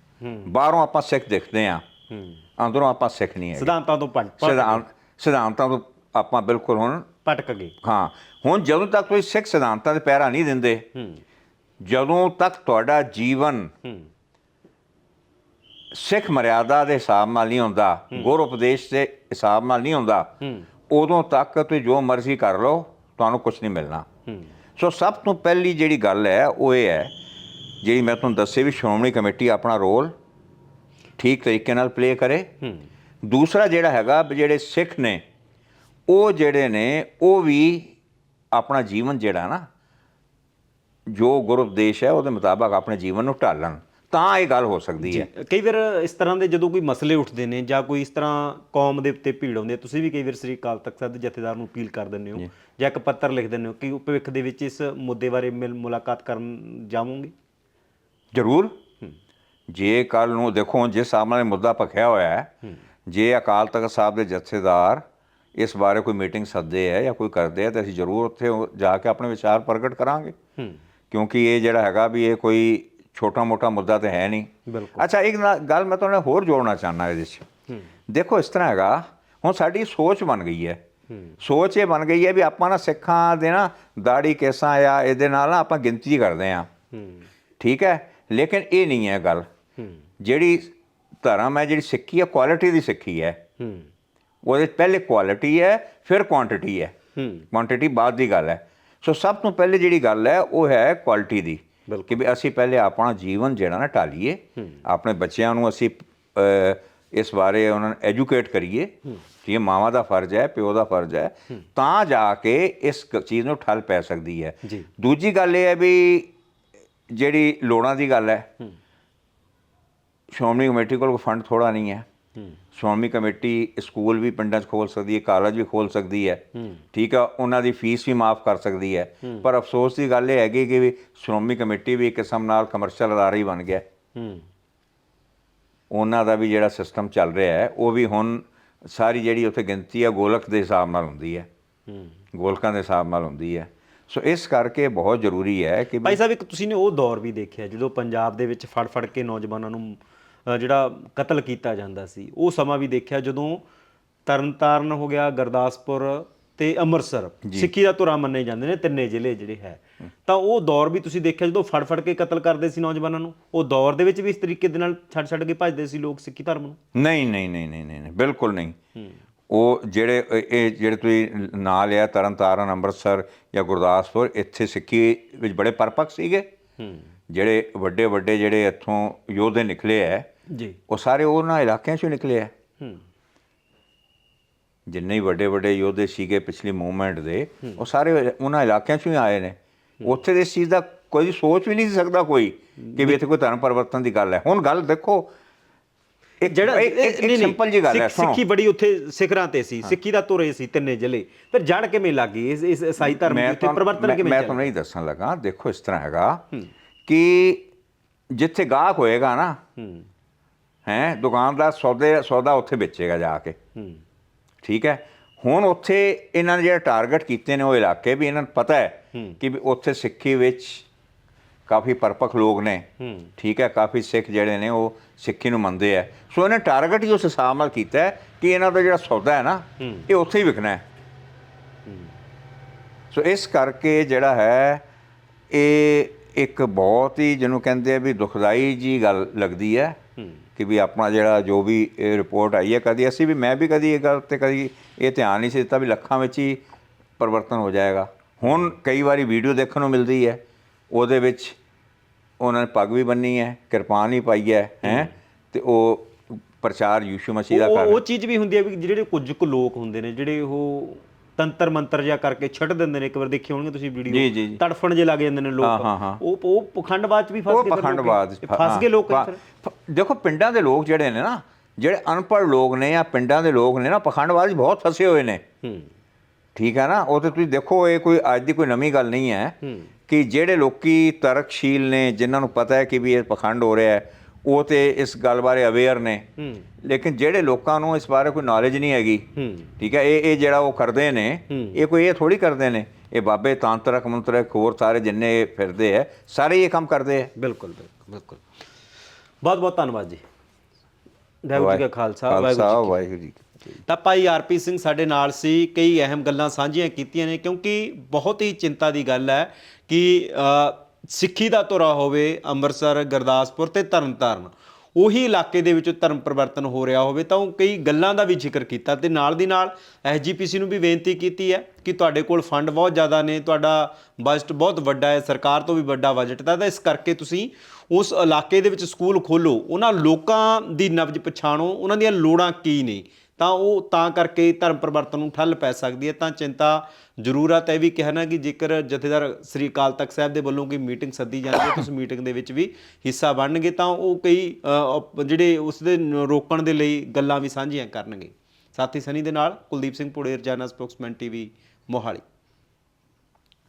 ਬਾਹਰੋਂ ਆਪਾਂ ਸਿੱਖ ਦਿਖਦੇ ਆ। ਹੂੰ। ਅੰਦਰੋਂ ਆਪਾਂ ਸਿੱਖ ਨਹੀਂ ਹੈਗੇ। ਸਿਧਾਂਤਾਂ ਤੋਂ ਸਿਧਾਂਤ ਸਿਧਾਂਤਾਂ ਤੋਂ ਆਪਾਂ ਬਿਲਕੁਲ ਹੁਣ ਭਟਕ ਗਏ। ਹਾਂ ਹੁਣ ਜਦੋਂ ਤੱਕ ਤੁਸੀਂ ਸਿੱਖ ਸਿਧਾਂਤਾਂ ਦੇ ਪਹਿਰਾ ਨਹੀਂ ਦਿੰਦੇ ਹੂੰ। ਜਦੋਂ ਤੱਕ ਤੁਹਾਡਾ ਜੀਵਨ ਹੂੰ। ਸਿੱਖ ਮਰਿਆਦਾ ਦੇ ਹਿਸਾਬ ਨਾਲ ਨਹੀਂ ਹੁੰਦਾ ਗੁਰ ਉਪਦੇਸ਼ ਦੇ ਹਿਸਾਬ ਨਾਲ ਨਹੀਂ ਹੁੰਦਾ ਉਦੋਂ ਤੱਕ ਤੁਸੀਂ ਜੋ ਮਰਜ਼ੀ ਕਰ ਲਓ ਤੁਹਾਨੂੰ ਕੁਝ ਨਹੀਂ ਮਿਲਣਾ। ਸੋ ਸਭ ਤੋਂ ਪਹਿਲੀ ਜਿਹੜੀ ਗੱਲ ਹੈ ਉਹ ਇਹ ਹੈ ਜਿਹੜੀ ਮੈਂ ਤੁਹਾਨੂੰ ਦੱਸੇ ਵੀ ਸ਼੍ਰੋਮਣੀ ਕਮੇਟੀ ਆਪਣਾ ਰੋਲ ਠੀਕ ਤਰੀਕੇ ਨਾਲ ਪਲੇ ਕਰੇ। ਦੂਸਰਾ ਜਿਹੜਾ ਹੈਗਾ ਜਿਹੜੇ ਸਿੱਖ ਨੇ ਉਹ ਜਿਹੜੇ ਨੇ ਉਹ ਵੀ ਆਪਣਾ ਜੀਵਨ ਜਿਹੜਾ ਨਾ ਜੋ ਗੁਰੂ ਉਪਦੇਸ਼ ਹੈ ਉਹਦੇ ਮੁਤਾਬਕ ਆਪਣੇ ਜੀਵਨ ਨੂੰ ਢਾਲਣ। ਤਾਂ ਇਹ ਗੱਲ ਹੋ ਸਕਦੀ ਹੈ। ਕਈ ਵਾਰ ਇਸ ਤਰ੍ਹਾਂ ਦੇ ਜਦੋਂ ਕੋਈ ਮਸਲੇ ਉੱਠਦੇ ਨੇ ਜਾਂ ਕੋਈ ਇਸ ਤਰ੍ਹਾਂ ਕੌਮ ਦੇ ਉੱਤੇ ਭੀੜ ਆਉਂਦੀ ਹੈ ਤੁਸੀਂ ਵੀ ਕਈ ਵਾਰ ਸ੍ਰੀ ਅਕਾਲ ਤਖਤ ਸਾਹਿਬ ਦੇ ਜਥੇਦਾਰ ਨੂੰ ਅਪੀਲ ਕਰ ਦਿੰਦੇ ਹੋ ਜਾਂ। ਇੱਕ ਪੱਤਰ ਲਿਖ ਦਿੰਦੇ ਹੋ ਕਿ ਭਵਿੱਖ ਦੇ ਵਿੱਚ ਇਸ ਮੁੱਦੇ ਬਾਰੇ ਮਿਲ ਮੁਲਾਕਾਤ ਕਰਨ ਜਾਵੋਗੇ? ਜ਼ਰੂਰ। ਜੇ ਕੱਲ ਨੂੰ ਦੇਖੋ ਜਿਸ ਇਹ ਮੁੱਦਾ ਭਖਿਆ ਹੋਇਆ ਹੈ ਜੇ ਅਕਾਲ ਤਖਤ ਸਾਹਿਬ ਦੇ ਜਥੇਦਾਰ ਇਸ ਬਾਰੇ ਕੋਈ ਮੀਟਿੰਗ ਸੱਦੇ ਹੈ ਜਾਂ ਕੋਈ ਕਰਦੇ ਆ ਤਾਂ ਅਸੀਂ ਜ਼ਰੂਰ ਉੱਥੇ ਜਾ ਕੇ ਆਪਣੇ ਵਿਚਾਰ ਪ੍ਰਗਟ ਕਰਾਂਗੇ। ਹੂੰ। ਕਿਉਂਕਿ ਇਹ ਜਿਹੜਾ ਹੈਗਾ ਵੀ ਇਹ ਕੋਈ ਛੋਟਾ ਮੋਟਾ ਮੁੱਦਾ ਤੇ ਹੈ ਨਹੀਂ। ਬਿਲਕੁਲ। ਅੱਛਾ ਇੱਕ ਗੱਲ ਮੈਂ ਤੁਹਾਨੂੰ ਹੋਰ ਜੋੜਨਾ ਚਾਹਨਾ ਇਹਦੇ 'ਚ। ਦੇਖੋ ਇਸ ਤਰ੍ਹਾਂ ਹੈਗਾ ਹੁਣ ਸਾਡੀ ਸੋਚ ਬਣ ਗਈ ਹੈ। ਸੋਚ ਇਹ ਬਣ ਗਈ ਹੈ ਵੀ ਆਪਾਂ ਨਾ ਸਿੱਖਾਂ ਦੇ ਨਾ ਦਾੜੀ ਕੇਸਾਂ ਜਾਂ ਇਹਦੇ ਨਾਲ ਨਾ ਆਪਾਂ ਗਿਣਤੀ ਕਰਦੇ ਆ ਹੂੰ। ਠੀਕ ਹੈ? ਲੇਕਿਨ ਇਹ ਨਹੀਂ ਹੈ ਗੱਲ। ਜਿਹੜੀ ਧਰਮ ਹੈ ਜਿਹੜੀ ਸਿੱਖੀ ਹੈ ਕੁਆਲਿਟੀ ਦੀ ਸਿੱਖੀ ਹੈ। ਉਹਦੇ ਪਹਿਲੇ ਕੁਆਲਿਟੀ ਹੈ ਫਿਰ ਕੁਆਂਟੀਟੀ ਹੈ। ਕੁਆਂਟੀਟੀ ਬਾਅਦ ਦੀ ਗੱਲ ਹੈ। ਸੋ ਸਭ ਤੋਂ ਪਹਿਲੇ ਜਿਹੜੀ ਗੱਲ ਹੈ ਉਹ ਹੈ ਕੁਆਲਿਟੀ ਦੀ। ਕਿ ਵੀ ਅਸੀਂ ਪਹਿਲੇ ਆਪਣਾ ਜੀਵਨ ਜਿਹੜਾ ਨਾ ਢਾਲੀਏ ਆਪਣੇ ਬੱਚਿਆਂ ਨੂੰ ਅਸੀਂ ਇਸ ਬਾਰੇ ਉਹਨਾਂ ਨੂੰ ਐਜੂਕੇਟ ਕਰੀਏ ਕਿ ਇਹ ਮਾਵਾਂ ਦਾ ਫਰਜ਼ ਹੈ ਪਿਓ ਦਾ ਫਰਜ਼ ਹੈ ਤਾਂ ਜਾ ਕੇ ਇਸ ਚੀਜ਼ ਨੂੰ ਠੱਲ ਪੈ ਸਕਦੀ ਹੈ। ਦੂਜੀ ਗੱਲ ਇਹ ਹੈ ਵੀ ਜਿਹੜੀ ਲੋੜਾਂ ਦੀ ਗੱਲ ਹੈ ਸ਼੍ਰੋਮਣੀ ਕਮੇਟੀ ਕੋਲ ਫੰਡ ਥੋੜਾ ਨਹੀਂ ਹੂੰ। ਸ਼੍ਰੋਮਣੀ ਕਮੇਟੀ ਸਕੂਲ ਵੀ ਪਿੰਡਾਂ 'ਚ ਖੋਲ ਸਕਦੀ ਹੈ ਕਾਲਜ ਵੀ ਖੋਲ ਸਕਦੀ ਹੈ। ਠੀਕ ਆ ਉਹਨਾਂ ਦੀ ਫੀਸ ਵੀ ਮਾਫ ਕਰ ਸਕਦੀ ਹੈ। ਪਰ ਅਫਸੋਸ ਦੀ ਗੱਲ ਇਹ ਹੈਗੀ ਕਿ ਸ਼੍ਰੋਮਣੀ ਕਮੇਟੀ ਵੀ ਇੱਕ ਕਿਸਮ ਨਾਲ ਕਮਰਸ਼ੀਅਲ ਅਦਾਰਾ ਹੀ ਬਣ ਗਿਆ। ਉਹਨਾਂ ਦਾ ਵੀ ਜਿਹੜਾ ਸਿਸਟਮ ਚੱਲ ਰਿਹਾ ਹੈ ਉਹ ਵੀ ਹੁਣ ਸਾਰੀ ਜਿਹੜੀ ਉੱਥੇ ਗਿਣਤੀ ਹੈ ਗੋਲਕ ਦੇ ਹਿਸਾਬ ਨਾਲ ਹੁੰਦੀ ਹੈ। ਗੋਲਕਾਂ ਦੇ ਹਿਸਾਬ ਨਾਲ ਹੁੰਦੀ ਹੈ। ਸੋ ਇਸ ਕਰਕੇ ਬਹੁਤ ਜ਼ਰੂਰੀ ਹੈ ਕਿ ਭਾਈ ਸਾਹਿਬ ਇੱਕ ਤੁਸੀਂ ਨੇ ਉਹ ਦੌਰ ਵੀ ਦੇਖਿਆ ਜਦੋਂ ਪੰਜਾਬ ਦੇ ਵਿੱਚ ਫੜ ਫੜ ਕੇ ਨੌਜਵਾਨਾਂ ਨੂੰ ਜਿਹੜਾ ਕਤਲ ਕੀਤਾ ਜਾਂਦਾ ਸੀ ਉਹ ਸਮਾਂ ਵੀ ਦੇਖਿਆ ਜਦੋਂ ਤਰਨਤਾਰਨ ਹੋ ਗਿਆ ਗੁਰਦਾਸਪੁਰ ਤੇ ਅੰਮ੍ਰਿਤਸਰ ਸਿੱਖੀ ਦਾ ਧੁਰਾ ਮੰਨੇ ਜਾਂਦੇ ਨੇ ਤਿੰਨੇ ਜ਼ਿਲ੍ਹੇ ਜਿਹੜੇ ਹੈ। ਤਾਂ ਉਹ ਦੌਰ ਵੀ ਤੁਸੀਂ ਦੇਖਿਆ ਜਦੋਂ ਫੜ ਫੜ ਕੇ ਕਤਲ ਕਰਦੇ ਸੀ ਨੌਜਵਾਨਾਂ ਨੂੰ ਉਹ ਦੌਰ ਦੇ ਵਿੱਚ ਵੀ ਇਸ ਤਰੀਕੇ ਦੇ ਨਾਲ ਛੱਡ ਛੱਡ ਕੇ ਭੱਜਦੇ ਸੀ ਲੋਕ ਸਿੱਖੀ ਧਰਮ ਨੂੰ? ਨਹੀਂ ਨਹੀਂ ਨਹੀਂ ਨਹੀਂ ਨਹੀਂ ਬਿਲਕੁਲ ਨਹੀਂ। ਉਹ ਜਿਹੜੇ ਇਹ- ਜਿਹੜੇ ਤੁਸੀਂ ਨਾਂ ਲਿਆ ਤਰਨਤਾਰਨ ਅੰਮ੍ਰਿਤਸਰ ਜਾਂ ਗੁਰਦਾਸਪੁਰ ਇੱਥੇ ਸਿੱਖੀ ਵਿੱਚ ਬੜੇ ਪਰਪੱਕ ਸੀਗੇ। ਜਿਹੜੇ ਵੱਡੇ ਵੱਡੇ ਜਿਹੜੇ ਇੱਥੋਂ ਯੋਧੇ ਨਿਕਲੇ ਐ ਜੀ। ਉਹ ਸਾਰੇ ਉਹਨਾਂ ਇਲਾਕਿਆਂ 'ਚੋਂ ਨਿਕਲੇ ਹੂੰ। ਜਿੰਨੇ ਵੱਡੇ ਵੱਡੇ ਯੋਧੇ ਸੀਗੇ ਪਿਛਲੀ ਮੂਵਮੈਂਟ ਦੇ ਉਹ ਸਾਰੇ ਉਹਨਾਂ ਇਲਾਕਿਆਂ 'ਚੋਂ ਹੀ ਆਏ ਨੇ। ਉੱਥੇ ਦੇ ਇਸ ਚੀਜ਼ ਦਾ ਕੋਈ ਸੋਚ ਵੀ ਨਹੀਂ ਸਕਦਾ ਕੋਈ ਕਿ ਵੀ ਇੱਥੇ ਕੋਈ ਧਰਮ ਪਰਿਵਰਤਨ ਦੀ ਗੱਲ ਹੈ। ਹੁਣ ਗੱਲ ਦੇਖੋ ਇੱਕ ਜਿਹੜਾ ਇੱਕ- ਸਿੰਪਲ ਜੀ ਗੱਲ ਹੈ ਸਿੱਖ- ਬੜੀ ਉੱਥੇ ਸਿਖਰਾਂ ਤੇ ਸੀ। ਸਿੱਖੀ ਦਾ ਧੁਰੇ ਸੀ ਤਿੰਨੇ ਜ਼ਿਲ੍ਹੇ। ਫਿਰ ਜੜ ਕਿਵੇਂ ਲੱਗੀ ਇਸ ਇਸ ਈਸਾਈ ਧਰਮ ਦੇ ਉੱਤੇ ਪਰਿਵਰਤਨ ਕਿਵੇਂ ਮੈਂ? ਤੁਹਾਨੂੰ ਇਹ ਦੱਸਣ ਲੱਗਾ ਦੇਖੋ ਇਸ ਤਰ੍ਹਾਂ ਹੈਗਾ ਕਿ ਜਿੱਥੇ ਗਾਹਕ ਹੋਏਗਾ ਨਾ ਹੂੰ ਦੁਕਾਨਦਾਰ ਸੌਦੇ ਸੌਦਾ ਉੱਥੇ ਵੇਚੇਗਾ ਜਾ ਕੇ। ਠੀਕ ਹੈ? ਹੁਣ ਉੱਥੇ ਇਹਨਾਂ ਨੇ ਜਿਹੜਾ ਟਾਰਗੇਟ ਕੀਤੇ ਨੇ ਉਹ ਇਲਾਕੇ ਵੀ ਇਹਨਾਂ ਨੂੰ ਪਤਾ ਹੈ ਕਿ ਵੀ ਉੱਥੇ ਸਿੱਖੀ ਵਿੱਚ ਕਾਫੀ ਪਰਪੱਕ ਲੋਕ ਨੇ। ਠੀਕ ਹੈ? ਕਾਫੀ ਸਿੱਖ ਜਿਹੜੇ ਨੇ ਉਹ ਸਿੱਖੀ ਨੂੰ ਮੰਨਦੇ ਆ। ਸੋ ਇਹਨੇ ਟਾਰਗੇਟ ਹੀ ਉਸ ਹਿਸਾਬ ਨਾਲ ਕੀਤਾ ਹੈ ਕਿ ਇਹਨਾਂ ਦਾ ਜਿਹੜਾ ਸੌਦਾ ਹੈ ਨਾ ਇਹ ਉੱਥੇ ਹੀ ਵਿਕਣਾ ਹੈ। ਸੋ ਇਸ ਕਰਕੇ ਜਿਹੜਾ ਹੈ ਇਹ ਇੱਕ ਬਹੁਤ ਹੀ ਜਿਹਨੂੰ ਕਹਿੰਦੇ ਆ ਵੀ ਦੁਖਦਾਈ ਜੀ ਗੱਲ ਲੱਗਦੀ ਹੈ। ਕਿ ਵੀ ਆਪਣਾ ਜਿਹੜਾ ਜੋ ਵੀ ਇਹ ਰਿਪੋਰਟ ਆਈ ਹੈ ਕਦੀ ਅਸੀਂ ਵੀ ਮੈਂ ਵੀ ਕਦੀ ਇਹ ਗੱਲ ਤੇ ਕਦੀ ਇਹ ਧਿਆਨ ਨਹੀਂ ਸੀ ਦਿੱਤਾ ਵੀ ਲੱਖਾਂ ਵਿੱਚ ਹੀ ਪਰਿਵਰਤਨ ਹੋ ਜਾਏਗਾ। ਹੁਣ ਕਈ ਵਾਰੀ ਵੀਡੀਓ ਦੇਖਣ ਨੂੰ ਮਿਲਦੀ ਹੈ ਉਹਦੇ ਵਿੱਚ ਉਹਨਾਂ ਨੇ ਪੱਗ ਵੀ ਬੰਨੀ ਹੈ ਕਿਰਪਾਨ ਵੀ ਪਾਈ ਹੈ ਹੈ? ਤੇ ਉਹ ਪ੍ਰਚਾਰ ਯੀਸ਼ੂ ਮਸੀਹ ਦਾ ਕਰ ਉਹ ਚੀਜ਼ ਵੀ ਹੁੰਦੀ ਹੈ ਵੀ ਜਿਹੜੇ ਕੁਝ ਕੁ ਲੋਕ ਹੁੰਦੇ ਨੇ ਜਿਹੜੇ ਉਹ ਤੰਤਰ ਮੰਤਰ ਜਿਹਾ ਕਰਕੇ ਛੱਡ ਦਿੰਦੇ ਨੇ ਇੱਕ ਵਾਰ ਦੇਖੇ ਹੋਣਗੇ ਤੁਸੀਂ ਜੀ, ਜੀ, ਵੀਡੀਓ। ਤੜਫਣ ਜੇ ਲੱਗ ਜਾਂਦੇ ਨੇ ਹਾਂ, ਲੋਕ ਹਾਂ। ਉਹ ਉਹ ਪਖੰਡਬਾਦ ਚ ਵੀ ਫਸ ਉਹ ਗਏ ਫਿਰ ਲੋਕ। ਪਖੰਡਵਾਦ ਫਸ ਗਏ ਲੋਕ ਹਾਂ, ਫਿਰ ਪ- ਦੇਖੋ ਪਿੰਡਾਂ ਦੇ ਲੋਕ ਜਿਹੜੇ ਨੇ ਨਾ ਜਿਹੜੇ ਅਨਪੜ੍ਹ ਲੋਕ ਨੇ ਜਾਂ ਪਿੰਡਾਂ ਦੇ ਲੋਕ ਨੇ ਨਾ ਪਖੰਡਵਾਦ 'ਚ ਬਹੁਤ ਫਸੇ ਹੋਏ ਨੇ। ਹੂੰ। ਠੀਕ ਹੈ ਨਾ? ਉਹ ਤੇ ਤੁਸੀਂ ਦੇਖੋ ਇਹ ਕੋਈ ਅੱਜ ਦੀ ਕੋਈ ਨਵੀਂ ਗੱਲ ਨਹੀਂ ਹੂੰ। ਕਿ ਜਿਹੜੇ ਲੋਕੀ ਤਰਕਸ਼ੀਲ ਨੇ ਜਿਨ੍ਹਾਂ ਨੂੰ ਪਤਾ ਹੈ ਕਿ ਵੀ ਇਹ ਪਖੰਡ ਹੋ ਰਿਹਾ ਹੈ ਉਹ ਤੇ ਇਸ ਗੱਲ ਬਾਰੇ ਅਵੇਅਰ ਨੇ। ਲੇਕਿਨ ਜਿਹੜੇ ਲੋਕਾਂ ਨੂੰ ਇਸ ਬਾਰੇ ਕੋਈ ਨੌਲੇਜ ਨਹੀਂ ਹੈਗੀ ਠੀਕ ਹੈ ਇਹ ਇਹ ਜਿਹੜਾ ਉਹ ਕਰਦੇ ਨੇ ਇਹ ਕੋਈ ਇਹ ਥੋੜੀ ਕਰਦੇ ਨੇ ਇਹ ਬਾਬੇ ਤਾਂਤਰਕ ਮੰਤਰਕ ਹੋਰ ਸਾਰੇ ਜਿੰਨੇ ਫਿਰਦੇ ਹੈ ਸਾਰੇ ਇਹ ਕੰਮ ਕਰਦੇ ਹੈ ਬਿਲਕੁਲ ਬਿਲਕੁਲ ਬਹੁਤ ਬਹੁਤ ਧੰਨਵਾਦ ਜੀ। ਵਾਹਿਗੁਰੂ ਜੀ ਕਾ ਖਾਲਸਾ, ਵਾਹਿਗੁਰੂ ਜੀ ਤਾਂ ਭਾਈ ਆਰਪੀ ਸਿੰਘ ਸਾਡੇ ਨਾਲ ਸੀ ਕਈ ਅਹਿਮ ਗੱਲਾਂ ਸਾਂਝੀਆਂ ਕੀਤੀਆਂ ਨੇ ਕਿਉਂਕਿ ਬਹੁਤ ਹੀ ਚਿੰਤਾ ਦੀ ਗੱਲ ਹੈ ਕਿ ਸਿੱਖੀ ਦਾ ਧੁਰਾ ਹੋਵੇ ਅੰਮ੍ਰਿਤਸਰ, ਗੁਰਦਾਸਪੁਰ ਤੇ ਤਰਨਤਾਰਨ, ਉਹੀ ਇਲਾਕੇ ਦੇ ਵਿੱਚ ਧਰਮ ਪਰਿਵਰਤਨ ਹੋ ਰਿਹਾ ਹੋਵੇ ਤਾਂ ਉਹ ਕਈ ਗੱਲਾਂ ਦਾ ਵੀ ਜ਼ਿਕਰ ਕੀਤਾ ਤੇ ਨਾਲ ਦੀ ਨਾਲ ਐਸਜੀਪੀਸੀ ਨੂੰ ਵੀ ਬੇਨਤੀ ਕੀਤੀ ਹੈ ਕਿ ਤੁਹਾਡੇ ਕੋਲ ਫੰਡ ਬਹੁਤ ਜ਼ਿਆਦਾ ਨੇ, ਤੁਹਾਡਾ ਬਜਟ ਬਹੁਤ ਵੱਡਾ ਹੈ, ਸਰਕਾਰ ਤੋਂ ਵੀ ਵੱਡਾ ਬਜਟ ਦਾ ਤਾਂ ਇਸ ਕਰਕੇ ਤੁਸੀਂ ਉਸ ਇਲਾਕੇ ਦੇ ਵਿੱਚ ਸਕੂਲ ਖੋਲੋ ਉਹਨਾਂ ਲੋਕਾਂ ਦੀ ਨਬਜ ਪਛਾਣੋ ਉਹਨਾਂ ਦੀਆਂ ਲੋੜਾਂ ਕੀ ਨੇ? ਤਾਂ ਉਹ ਤਾਂ ਕਰਕੇ ਧਰਮ ਪਰਿਵਰਤਨ ਨੂੰ ਠੱਲ ਪੈ ਸਕਦੀ ਹੈ, ਤਾਂ ਚਿੰਤਾ ਜ਼ਰੂਰ ਆ। ਤਾਂ ਇਹ ਵੀ ਕਹਿਣਾ ਕਿ ਜੇਕਰ ਜਥੇਦਾਰ ਸ੍ਰੀ ਅਕਾਲ ਤਖਤ ਸਾਹਿਬ ਦੇ ਵੱਲੋਂ ਕੋਈ ਮੀਟਿੰਗ ਸੱਦੀ ਜਾਂਦੀ ਹੈ ਤਾਂ ਉਸ ਮੀਟਿੰਗ ਦੇ ਵਿੱਚ ਵੀ ਹਿੱਸਾ ਬਣਨਗੇ, ਤਾਂ ਉਹ ਕਈ ਜਿਹੜੇ ਉਸ ਦੇ ਰੋਕਣ ਦੇ ਲਈ ਗੱਲਾਂ ਵੀ ਸਾਂਝੀਆਂ ਕਰਨਗੇ। ਸਾਥੀ ਸਨੀ ਦੇ ਨਾਲ ਕੁਲਦੀਪ ਸਿੰਘ ਪੁੜੇ, ਰਜਾਨਾ ਸਪੋਕਸਮੈਨ ਟੀਵੀ, ਮੋਹਾਲੀ।